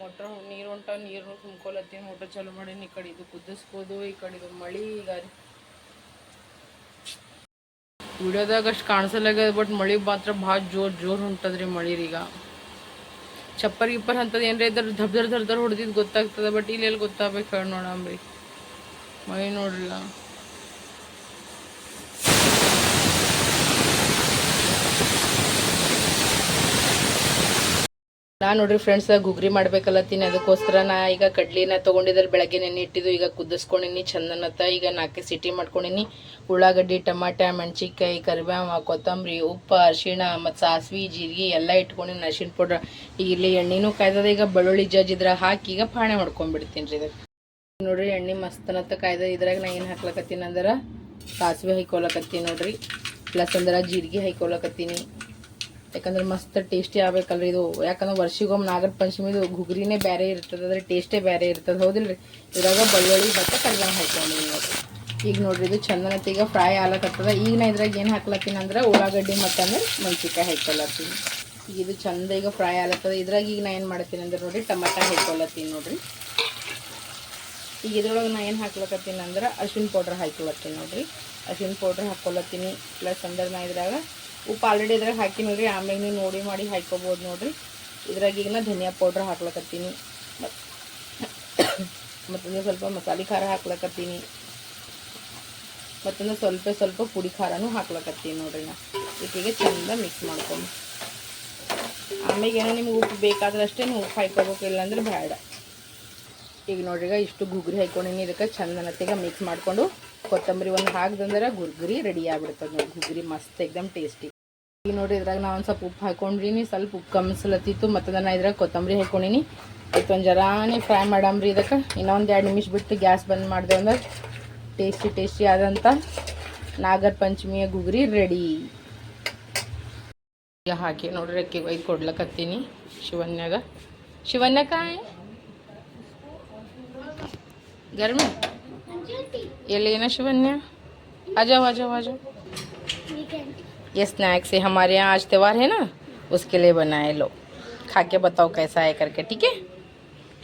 A: ಮೋಟ್ರ್ ನೀರು ಹೊಂಟ ನೀರು ತುಂಬ್ಕೊಲತ್ತೀನಿ ಮೋಟ್ರ್ ಚಾಲು ಮಾಡೀನಿ ಈ ಕಡೆ ಇದು ಕುದಿಸ್ಬೋದು, ಈ ಕಡೆ ಇದು ಮಳೆ ಈಗ ವಿಡಿಯೋದಾಗ ಅಷ್ಟು ಕಾಣಿಸಲಾಗ್ಯದ ಬಟ್ ಮಳೆ ಮಾತ್ರ ಭಾಳ ಜೋರು ಜೋರು ಹೊಂಟದ್ರಿ ಮಳೆ ಈಗ. ಚಪ್ಪರ್, ಗಿಪ್ಪರ್ ಅಂತದ್ ಏನ್ರ ಇದ್ರ ಧಬ್ ಧರ್ ಧರ್ ಧರ್ ಹೊಡೆದಿದ್ದು ಗೊತ್ತಾಗ್ತದ ಬಟ್ ಇಲ್ಲಿ ಎಲ್ಲಿ ಗೊತ್ತಾಗ್ಬೇಕು ಹೇಳಿ ನೋಡಂಬ್ರಿ ಮಳೆ ನೋಡ್ರಿ ನಾನು ನೋಡ್ರಿ ಫ್ರೆಂಡ್ಸ್ ಗುಗ್ರಿ ಮಾಡ್ಬೇಕಲ್ಲತ್ತೀನಿ ಅದಕ್ಕೋಸ್ಕರ ನಾ ಈಗ ಕಡ್ಲಿನ ತೊಗೊಂಡಿದ್ದಲ್ಲಿ ಬೆಳಗ್ಗೆ ನೆನೆ ಇಟ್ಟಿದ್ದು, ಈಗ ಕುದಿಸ್ಕೊಂಡಿನಿ, ಚಂದನತ್ತ, ಈಗ ನಾಲ್ಕು ಸಿಟಿ ಮಾಡ್ಕೊಂಡಿನಿ. ಉಳ್ಳಾಗಡ್ಡಿ, ಟಮಾಟ, ಮೆಣಸಿನ್ಕಾಯಿ, ಕರಿಬೇವು, ಕೊತ್ತಂಬರಿ, ಉಪ್ಪು, ಅರಿಶಿಣ, ಮತ್ತು ಸಾಸ್ವಿ, ಜೀರಿಗೆ ಎಲ್ಲ ಇಟ್ಕೊಂಡಿನಿ, ಅರಿಶಿಣ ಪೌಡ್ರ್. ಈಗ ಇಲ್ಲಿ ಎಣ್ಣೆನೂ ಕಾಯ್ದದ, ಈಗ ಬೆಳ್ಳುಳ್ಳಿ ಜಜ್ಜಿದ್ರ ಹಾಕಿ ಈಗ ಪಾಣೆ ಮಾಡ್ಕೊಂಡ್ಬಿಡ್ತೀನಿ ರೀ ಇದಕ್ಕೆ ನೋಡ್ರಿ ಎಣ್ಣೆ ಮಸ್ತನತ್ತ ಕಾಯ್ದ, ಇದ್ರಾಗ ನಾ ಏನು ಹಾಕ್ಲಕತ್ತೀನಿ ಅಂದ್ರೆ, ಸಾಸಿವೆ ಹೈಕೊಳಕತ್ತೀನಿ ನೋಡ್ರಿ, ಪ್ಲಸ್ ಅಂದ್ರೆ ಜೀರಿಗೆ ಹೈಕೊಳಕತ್ತೀನಿ ಯಾಕಂದ್ರೆ ಮಸ್ತ್ ಟೇಸ್ಟಿ ಆಗ್ಬೇಕಲ್ರಿ ಇದು. ಯಾಕಂದ್ರೆ ವರ್ಷಿಗೊಮ್ಮೆ ನಾಗರ ಪಂಚಮಿದು ಗುಗ್ರಿನೇ ಬೇರೆ ಇರ್ತದೆ ಅದ್ರ ಟೇಸ್ಟೇ ಬೇರೆ ಇರ್ತದೆ. ಹೌದಿಲ್ರಿ? ಇದ್ರಾಗ ಬೆಳ್ಳುಳ್ಳಿ ಮತ್ತು ಕರಿಬೇವು ಹಾಕೋಣ ನೋಡ್ರಿ. ಈಗ ನೋಡ್ರಿ ಇದು ಚಂದನತ್ತೀಗ ಈಗ ಫ್ರೈ ಆಗ್ಲಕತ್ತದ ಈಗ ನಾ ಇದ್ರಾಗ ಏನು ಹಾಕ್ಲತ್ತೀನಿ ಅಂದ್ರೆ ಉಳ್ಳಾಗಡ್ಡಿ ಮತ್ತು ಅಂದ್ರೆ ಮೆಣಸಿನ್ಕಾಯಿ ಹಾಕೊಳತ್ತೀನಿ ಈಗ ಇದು ಚಂದ ಈಗ ಫ್ರೈ ಆಗ್ಲತ್ತದ ಇದ್ರಾಗ ಈಗ ನಾ ಏನು ಮಾಡ್ತೀನಿ ಅಂದ್ರೆ ನೋಡ್ರಿ ಟಮಾಟ ಹಾಕೊಳತ್ತೀನಿ ನೋಡ್ರಿ. ಈಗ ಇದ್ರೊಳಗೆ ನಾ ಏನು ಹಾಕ್ಲಕತ್ತೀನಿ ಅಂದ್ರೆ ಅರ್ಶಿನ ಪೌಡ್ರ್ ಹಾಕೊಳತ್ತೀನಿ ನೋಡ್ರಿ. ಅರ್ಶಿನ ಪೌಡ್ರ್ ಹಾಕ್ಕೊಳತ್ತೀನಿ. ಪ್ಲಸ್ ಅಂದ್ರೆ ನಾ ಇದ್ರಾಗ ಉಪ್ಪು ಆಲ್ರೆಡಿ ಇದ್ರಾಗ ಹಾಕಿ ನೋಡ್ರಿ, ಆಮೇಲೆ ನೀವು ನೋಡಿ ಮಾಡಿ ಹಾಕೋಬೋದು ನೋಡ್ರಿ. ಇದ್ರಾಗ ಈಗ ನಾ ಧನಿಯಾ ಪೌಡ್ರ್ ಹಾಕ್ಲಕತ್ತೀನಿ. ಮತ್ತು ಮತ್ತೊಂದು ಸ್ವಲ್ಪ ಮಸಾಲೆ ಖಾರ ಹಾಕ್ಲಕತ್ತೀನಿ. ಮತ್ತೊಂದು ಸ್ವಲ್ಪ ಸ್ವಲ್ಪ ಪುಡಿ ಖಾರನೂ ಹಾಕ್ಲಕತ್ತೀನಿ ನೋಡ್ರಿ ನಾ. ಈಕೆಗೆ ಚಂದ ಮಿಕ್ಸ್ ಮಾಡ್ಕೊಂಡು. ಆಮೇಲೆ ಏನೋ ನಿಮ್ಗೆ ಉಪ್ಪು ಬೇಕಾದ್ರೆ ಅಷ್ಟೇ ನೀವು ಉಪ್ಪು ಹಾಕೋಬೇಕು ಇಲ್ಲಾಂದ್ರೆ ಬೇಡ ಈಗ ನೋಡ್ರಿ ಈಗ ಇಷ್ಟು ಗುಗ್ರಿ ಹಾಕೊಂಡಿನಿ ಇದಕ್ಕೆ ಚಂದನತ್ತೀಗ ಮಿಕ್ಸ್ ಮಾಡಿಕೊಂಡು ಕೊತ್ತಂಬರಿ ಒಂದು ಹಾಕ್ದಂದ್ರೆ ಗುರ್ಗುರಿ ರೆಡಿ ಆಗ್ಬಿಡ್ತದೆ ನೋಡಿ. ಗುರ್ಗುರಿ ಮಸ್ತ್ ಏಕ್ದಮ್ ಟೇಸ್ಟಿ ಈಗ ನೋಡಿ ಇದ್ರಾಗ ನಾನು ಒಂದು ಸ್ವಲ್ಪ ಉಪ್ಪು ಹಾಕೊಂಡ್ರಿನಿ ಸ್ವಲ್ಪ ಉಪ್ಪು ಕಮ್ಮಿಸ್ಲತ್ತಿತ್ತು ಮತ್ತೆ ನಾನು ಇದ್ರಾಗ ಕೊತ್ತಂಬರಿ ಹಾಕೊಂಡಿನಿ. ಒಂದು ಜರಾನೇ ಫ್ರೈ ಮಾಡಂಬ್ರಿ ಇದಕ್ಕೆ. ಇನ್ನೊಂದು ಎರಡು ನಿಮಿಷ ಬಿಟ್ಟು ಗ್ಯಾಸ್ ಬಂದ್ ಮಾಡಿದೆ ಅಂದ್ರೆ ಟೇಸ್ಟಿ ಟೇಸ್ಟಿ ಆದಂಥ ನಾಗರ ಪಂಚಮಿಯ ಗುಗ್ರಿ ರೆಡಿ ಈಗ ಹಾಕಿ ನೋಡ್ರಿ ಅಕ್ಕಿ ಒಯ್ದು ಕೊಡ್ಲಕ್ಕತ್ತೀನಿ ಶಿವನ್ಯಾಗ. ಶಿವನ್ಯಾಕಾಯಿ? ಗರ್ಮಿ? ये लेना शिवन्या आ जाओ आ जाओ आ जाओ ये स्नैक्स है हमारे यहाँ आज त्यौहार है ना उसके लिए बनाए लो खा के बताओ कैसा है करके ठीक है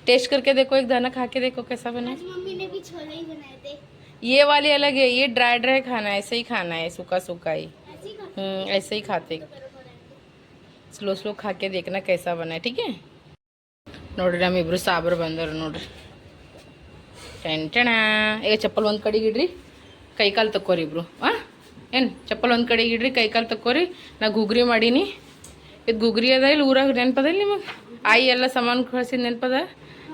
A: टेस्ट करके देखो एक दाना खा के देखो कैसा बना है
B: मम्मी ने भी छोले ही बनाए थे
A: ये वाली अलग है ये ड्राई ड्राई खाना है ऐसे ही खाना है सूखा सूखा ही
B: ऐसे ही खा-
A: हम्म, ऐसे ही खाते ಸ್ಲೋ ಸ್ಲೋ खा के देखना कैसा बना है ठीक है ನೋಡ್ರಿ ನಮ್ಮಿಬ್ರು ಸಾಬ್ರು ಬಂದರು ನೋಡ್ರಿ ಟೆಂಟಣ ಈಗ ಚಪ್ಪಲ್ ಒಂದು ಕಡೆಗೆ ಇಡ್ರಿ ಕೈಕಾಲು ತಕ್ಕೋರಿ ಇಬ್ರು. ಹಾಂ ಏನು? ಚಪ್ಪಲ್ ಒಂದು ಕಡೆಗೆ ಇಡ್ರಿ ಕೈಕಾಲು ತಕ್ಕೋರಿ. ನಾ ಗುಗ್ರಿ ಮಾಡೀನಿ. ಇದು ಗುಗ್ರಿ ಅದ ಇಲ್ಲಿ ಊರಾಗ ನೆನಪದ ಇಲ್ಲಿ ನಿಮಗೆ? ಆಯಿ ಎಲ್ಲ ಸಾಮಾನು ಕಳ್ಸಿದ ನೆನಪದ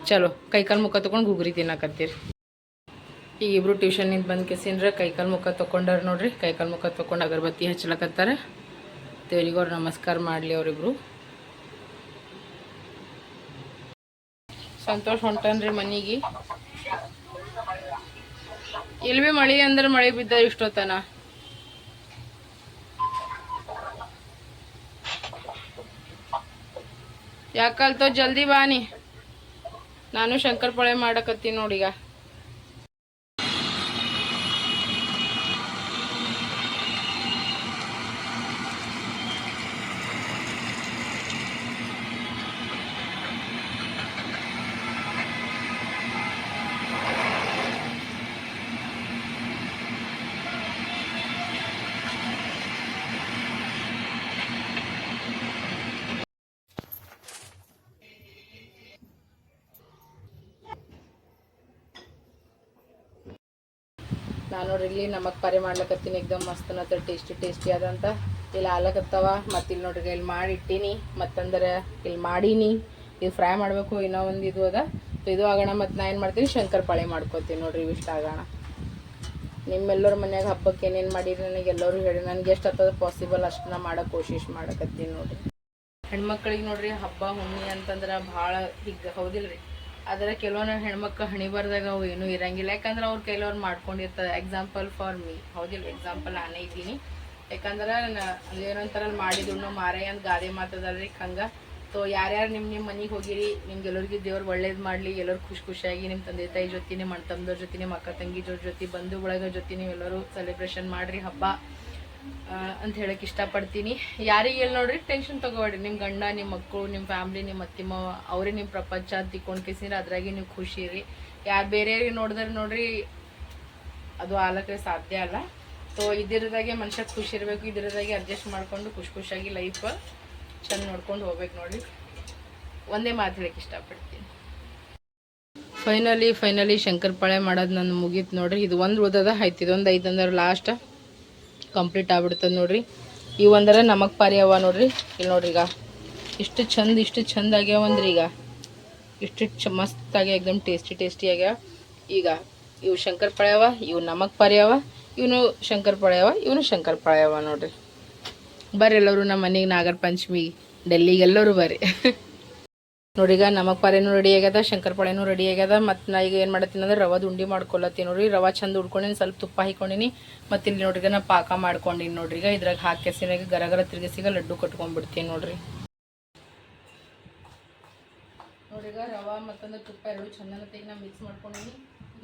A: ಚಲೋ. ಕೈಕಾಲು ಮುಖ ತೊಗೊಂಡು ಗುಗ್ರಿ ತಿನ್ನಕತ್ತೀರಿ. ಈಗ ಇಬ್ರು ಟ್ಯೂಷನ್ನಿಂದ ಬಂದು ಕೆಸಿನ್ರ ಕೈಕಾಲು ಮುಖ ತೊಗೊಂಡಾರ ನೋಡ್ರಿ. ಕೈಕಾಲು ಮುಖ ತೊಗೊಂಡು ಅಗರಬತ್ತಿ ಹಚ್ಲಕತ್ತಾರ ದೇವ್ರಿಗೆ ಅವ್ರು ನಮಸ್ಕಾರ ಮಾಡಲಿ ಅವರಿಬ್ರು. ಸಂತೋಷ ಹೊಂಟನ್ರಿ ಮನಿಗೆ. ಎಲ್ಲಿ ಭೀ ಮಳೆ ಅಂದ್ರೆ ಮಳೆ ಬಿದ್ದ ಇಷ್ಟೊತ್ತನ? ಯಾಕಲ್ತೋ ಜಲ್ದಿ ಬಾನಿ ನಾನು ಶಂಕರಪಳೆ ಮಾಡಕತ್ತೀನಿ ನೋಡೀಗ ನಾನು ಇಲ್ಲಿ ಪರಿ ಮಾಡ್ಲಕತ್ತೀನಿ. ಎಕ್ದಮ್ ಮಸ್ತ್ ಅನ್ನತ್ತ ಟೇಸ್ಟಿ ಟೇಸ್ಟಿ ಅದಂತ ಇಲ್ಲಿ ಆಲಕತ್ತವ ಮತ್ತು ಇಲ್ಲಿ ನೋಡ್ರಿ, ಇಲ್ಲಿ ಮಾಡಿ ಇಟ್ಟೀನಿ. ಮತ್ತಂದ್ರೆ ಇಲ್ಲಿ ಮಾಡೀನಿ. ಇದು ಫ್ರೈ ಮಾಡಬೇಕು, ಇನ್ನೂ ಒಂದು ಇದು ಅದ. ಇದು ಆಗೋಣ, ಮತ್ತು ನಾ ಏನು ಮಾಡ್ತೀನಿ? ಶಂಕರ್ ಪಾಳೆ ಮಾಡ್ಕೊತೀನಿ ನೋಡ್ರಿ, ಇವಿಷ್ಟ ಆಗೋಣ. ನಿಮ್ಮೆಲ್ಲರ ಮನ್ಯಾಗ ಹಬ್ಬಕ್ಕೆ ಏನೇನು ಮಾಡಿರಿ ನನಗೆ ಎಲ್ಲರೂ ಹೇಳಿ. ನನಗೆ ಎಷ್ಟು ಹತ್ತದ ಪಾಸಿಬಲ್ ಅಷ್ಟನ್ನ ಮಾಡೋ ಕೋಶಿಶ್ ಮಾಡಕತ್ತೀನಿ ನೋಡ್ರಿ. ಹೆಣ್ಮಕ್ಳಿಗೆ ನೋಡ್ರಿ, ಹಬ್ಬ ಹುಣ್ಣಿ ಅಂತಂದ್ರೆ ಭಾಳ ಈಗ ಹೌದಿಲ್ರಿ? ಆದರೆ ಕೆಲವೊಂದು ಹೆಣ್ಮಕ್ಳು ಹಣಿಬಾರ್ದಾಗ ಅವು ಏನೂ ಇರಂಗಿಲ್ಲ. ಯಾಕಂದ್ರೆ ಅವ್ರ ಕೆಲವ್ರು ಮಾಡ್ಕೊಂಡಿರ್ತಾರೆ. ಎಕ್ಸಾಂಪಲ್ ಫಾರ್ ಮೀ ಹೌದಿಲ್ಲ ಎಕ್ಸಾಂಪಲ್ ನಾನೇ ಇದ್ದೀನಿ. ಯಾಕಂದ್ರೆ ಏನಂತಾರ ಮಾಡಿದ್ರು ಮಾರೇ ಅಂತ ಗಾದೆ ಮಾತದಲ್ರಿ ಹಂಗೆ ಸೊ ಯಾರ್ಯಾರು ನಿಮ್ಮ ನಿಮ್ಮ ಮನೆಗೆ ಹೋಗಿರಿ ನಿಮ್ಗೆ ಎಲ್ಲರಿಗೂ ದೇವ್ರು ಒಳ್ಳೇದು ಮಾಡಲಿ, ಎಲ್ಲರೂ ಖುಷಿ ಖುಷಿಯಾಗಿ ನಿಮ್ಮ ತಂದೆ ತಾಯಿ ಜೊತೆ ನಿಮ್ಮ ಅಣ್ಣ ತಮ್ಮದವ್ರ ಜೊತೆ ನಿಮ್ಮ ಅಕ್ಕ ಜೊತೆ ಬಂಧು ಬಳಗ ಜೊತೆ ನೀವೆಲ್ಲರೂ ಸೆಲೆಬ್ರೇಷನ್ ಮಾಡಿರಿ ಹಬ್ಬ. ಅಂತ ಹೇಳಕ್ ಇಷ್ಟಪಡ್ತೀನಿ. ಯಾರಿಗೆ ಹೇಳಿ ನೋಡ್ರಿ ಟೆನ್ಷನ್ ತಗೋಬೇಡಿ. ನಿಮ್ಮ ಗಂಡ ನಿಮ್ಮ ಮಕ್ಕಳು ನಿಮ್ಮ ಫ್ಯಾಮಿಲಿ ನಿಮ್ಮ ಅತ್ತಿಮ ಅವ್ರಿಗೆ ಅವರೇ ನಿಮ್ಮ ಪ್ರಪಂಚ ಅಂತ ಕೇಸಿದ್ರೆ ಅದ್ರಾಗೆ ನೀವು ಖುಷಿ ರೀ ಯಾರು ಬೇರೆಯವ್ರಿಗೆ ನೋಡಿದ್ರೆ ನೋಡ್ರಿ, ಅದು ಆಲಕ್ಕೆ ಸಾಧ್ಯ ಅಲ್ಲ. ಸೊ ಇದಿರದಾಗೆ ಮನುಷ್ಯ ಖುಷಿ ಇರಬೇಕು ಇದಿರದಾಗೆ ಅಡ್ಜಸ್ಟ್ ಮಾಡ್ಕೊಂಡು ಖುಷಿ ಖುಷಿಯಾಗಿ ಲೈಫ್ ಚೆಂದ ನೋಡ್ಕೊಂಡು ಹೋಗ್ಬೇಕು ನೋಡಿ ಒಂದೇ ಮಾತು ಹೇಳಕ್ಕೆ ಇಷ್ಟಪಡ್ತೀನಿ. ಫೈನಲಿ ಫೈನಲಿ ಶಂಕರಪಾಳೆ ಮಾಡೋದು ನನ್ನ ಮುಗೀತು ನೋಡ್ರಿ. ಇದು ಒಂದು ಉಳ್ದದ, ಆಯ್ತು. ಇದೊಂದು ಐದು ಅಂದ್ರೆ ಲಾಸ್ಟ್ ಕಂಪ್ಲೀಟ್ ಆಗ್ಬಿಡ್ತದೆ ನೋಡ್ರಿ. ಇವು ಅಂದ್ರೆ ನಮಕ್ ಪಾರಿ ಅವ ನೋಡ್ರಿ. ಇಲ್ಲಿ ನೋಡ್ರಿ ಈಗ. ಇಷ್ಟು ಚಂದ ಇಷ್ಟು ಚಂದ ಆಗ್ಯಾವ ಅಂದ್ರೆ ಈಗ. ಇಷ್ಟು ಚ, ಮಸ್ತ್ ಆಗ್ಯಾವ, ಎಕ್ದಮ್ ಟೇಸ್ಟಿ ಟೇಸ್ಟಿ ಆಗ್ಯಾವ. ಈಗ ಇವು ಶಂಕರ್ ಅವ ಇವು ನಮಗೆ ಪಾರಿ ಅವ ಇವನು ಶಂಕರ್ ಅವ ಇವನು ಶಂಕರ್ ಅವ ನೋಡ್ರಿ. ಬರ್ರಿ ಎಲ್ಲರೂ ನಮ್ಮ ಮನೆಗೆ ನಾಗರ ಪಂಚಮಿ ಡೆಲ್ಲಿಗೆಲ್ಲರೂ ಬರ್ರಿ. ನೋಡಿ ಈಗ ನಮಕ್ ಪಾರೇನು ರೆಡಿ ಆಗ್ಯದ, ಶಂಕರ್ ಪಾಳೆನೂ ರೆಡಿ ಆಗ್ಯದ, ಮತ್ತು ನಾ ಈಗ ಏನು ಮಾಡತ್ತೀನಿ ಅಂದ್ರೆ ರವಾದ ಉಂಡಿ ಮಾಡ್ಕೊಳತ್ತೀನಿ ನೋಡ್ರಿ. ರವಾ ಚಂದ ಉಡ್ಕೊಂಡಿನಿ ಸ್ವಲ್ಪ ತುಪ್ಪ ಹಾಕೊಂಡಿನಿ. ಮತ್ತು ಇಲ್ಲಿ ನೋಡ್ರಿಗ ನಾ ಪಾಕ ಮಾಡ್ಕೊಂಡಿನಿ ನೋಡ್ರಿ. ಈಗ ಇದ್ರಾಗ ಹಾಕಿಸಿನಾಗ ಗರ ಗರ ತಿರುಗಿಸಿಗ ಲಡ್ಡು ಕಟ್ಕೊಂಡ್ಬಿಡ್ತೀನಿ ನೋಡ್ರಿ. ನೋಡ್ರಿ ಈಗ ರವಾ ಮತ್ತೊಂದು ತುಪ್ಪ ಎರಡು ಚಂದನ ನಾ ಮಿಕ್ಸ್ ಮಾಡ್ಕೊಂಡಿನಿ.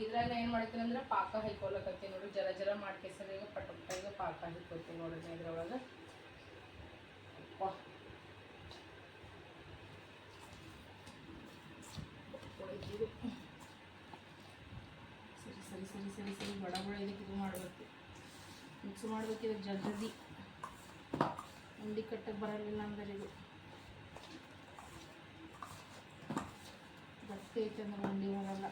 A: ಇದ್ರಾಗ ಏನು ಮಾಡ್ತೀನಿ ಅಂದ್ರೆ ಪಾಕ ಹಾಕೊಳಕತ್ತೀನಿ ನೋಡ್ರಿ. ಜರ ಜರ ಮಾಡ್ಕೇಸರಿ ಈಗ ಪಟ ಪಾಕ ಹಾಕೊತೀನಿ ನೋಡ್ರಿ ಇದ್ರೊಳಗೆ ಸರಿ ಸರಿ ಸರಿ ಸರಿ ಸರಿ, ಬಡ ಬಡ ಇದಕ್ಕೆ ಇದು ಮಾಡಬೇಕು. ಮಿಕ್ಸ್ ಮಾಡಬೇಕು ಇದಕ್ಕೆ ಜಲ್ದಿ ಉಂಡಿ ಕಟ್ಟಕ್ಕೆ ಬರಲಿಲ್ಲ ಅಂದ್ರೆ ಇದು. ಗಟ್ಟಿ ಐತೆ ಅಂದ್ರೆ ಉಂಡಿ ಬರಲ್ಲ.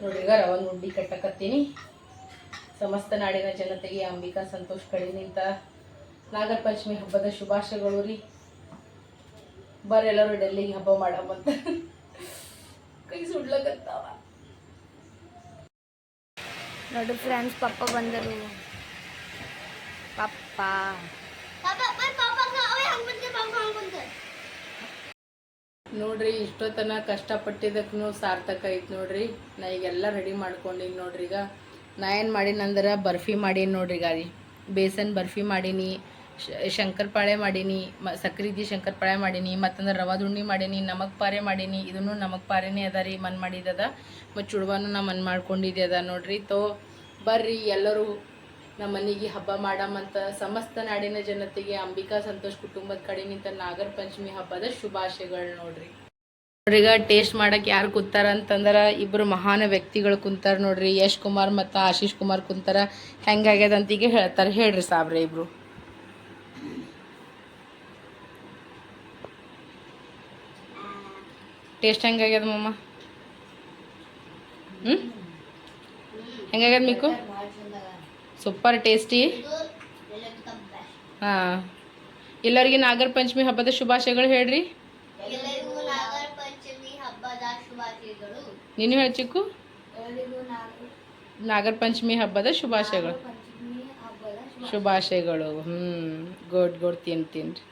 A: ನೋಡಿ ಈಗ ರವನ್ ಉಂಡಿ ಕಟ್ಟಕತ್ತೀನಿ. ಸಮಸ್ತ ನಾಡಿನ ಜನತೆಗೆ ಅಂಬಿಕಾ ಸಂತೋಷ್ ಕಡೆನಿಂದ ನಾಗರ ಪಂಚಮಿ ಹಬ್ಬದ ಶುಭಾಶಯಗಳು ರೀ. ಬರ್ರಿ ಎಲ್ಲರೂ ಡೆಲ್ಲಿಗೆ ಹಬ್ಬ ಮಾಡಬಂತ ಕೈ ಸುಡ್ಲಕತ್ತಾವ.
B: ನೋಡು ಫ್ರೆಂಡ್ಸ್ ಪಪ್ಪ ಬಂದರು. ಪಪ್ಪ.
A: ನೋಡ್ರಿ ಇಷ್ಟೊತ್ತನ ಕಷ್ಟಪಟ್ಟಿದ್ದಕ್ಕೂ ಸಾರ್ಥಕ ಐತೆ ನೋಡ್ರಿ. ನಾ ಈಗೆಲ್ಲ ರೆಡಿ ಮಾಡ್ಕೊಂಡಿನಿ ನೋಡ್ರಿ ಈಗ. ನಾ ಏನು ಮಾಡೀನಿ ಅಂದ್ರೆ ಬರ್ಫಿ ಮಾಡೀನಿ ನೋಡ್ರಿ ಈಗ ರೀ ಬೇಸನ್ ಬರ್ಫಿ ಮಾಡೀನಿ. ಶಂಕರಪಾಳೆ ಮಾಡೀನಿ, ಮ ಸಕ್ರಿದಿ ಶಂಕರಪಾಳೆ ಮಾಡೀನಿ ಮತ್ತಂದ್ರೆ ರವಾ ದುಂಡಿ ಮಾಡೀನಿ, ನಮಕ್ ಪಾರೆ ಮಾಡೀನಿ, ಇದನ್ನು ನಮಕ್ ಪಾರೆನೇ ಅದ ರೀ ಮನ್ ಮಾಡಿದದ. ಮತ್ತು ಚುಡ್ವಾನು ನಾ ಮನ್ ಮಾಡ್ಕೊಂಡಿದ್ದೆ ಅದ ನೋಡ್ರಿ. ತೋ, ಬರ್ರಿ ಎಲ್ಲರೂ ನಮ್ಮ ಮನೆಗೆ ಹಬ್ಬ ಮಾಡಮಂತ ಸಮಸ್ತ ನಾಡಿನ ಜನತೆಗೆ ಅಂಬಿಕಾ ಸಂತೋಷ್ ಕುಟುಂಬದ ಕಡೆ ನಿಂತ ನಾಗರ ಪಂಚಮಿ ಹಬ್ಬದ ಶುಭಾಶಯಗಳು ನೋಡ್ರಿ. ನೋಡ್ರಿ ಈಗ ಟೇಸ್ಟ್ ಮಾಡಕ್ಕೆ ಯಾರು ಕೂತಾರ ಅಂತಂದ್ರೆ ಇಬ್ಬರು ಮಹಾನ ವ್ಯಕ್ತಿಗಳು ಕುಂತಾರ ನೋಡ್ರಿ. ಯಶ್ ಕುಮಾರ್ ಮತ್ತು ಆಶೀಶ್ ಕುಮಾರ್ ಕುಂತಾರ. ಹೆಂಗಾಗ್ಯದ ಅಂತ ಈಗ ಹೇಳ್ತಾರೆ ಹೇಳ್ರಿ ಸಾಬ್ರೆ ಇಬ್ರು. ಟೇಸ್ಟ್ ಹೆಂಗಾಗ್ಯದ ಮಮ್ಮ ಹ್ಞೂ ಹೆಂಗಾಗ್ಯದ ಮಿಕ್ಕು ಸೂಪರ್ ಟೇಸ್ಟಿ. ಹಾಂ. ಎಲ್ಲರಿಗೆ ನಾಗರ ಪಂಚಮಿ ಹಬ್ಬದ ಶುಭಾಶಯಗಳು ಹೇಳ್ರಿ. ನೀನು ಹೇಳಿ ಚಿಕ್ಕು. ನಾಗರ ಪಂಚಮಿ ಹಬ್ಬದ ಶುಭಾಶಯಗಳು. ಶುಭಾಶಯಗಳು. ಹ್ಞೂ ಗೋಡ್ ಗುಡ್ ತಿನ್ ತಿನ್ರಿ.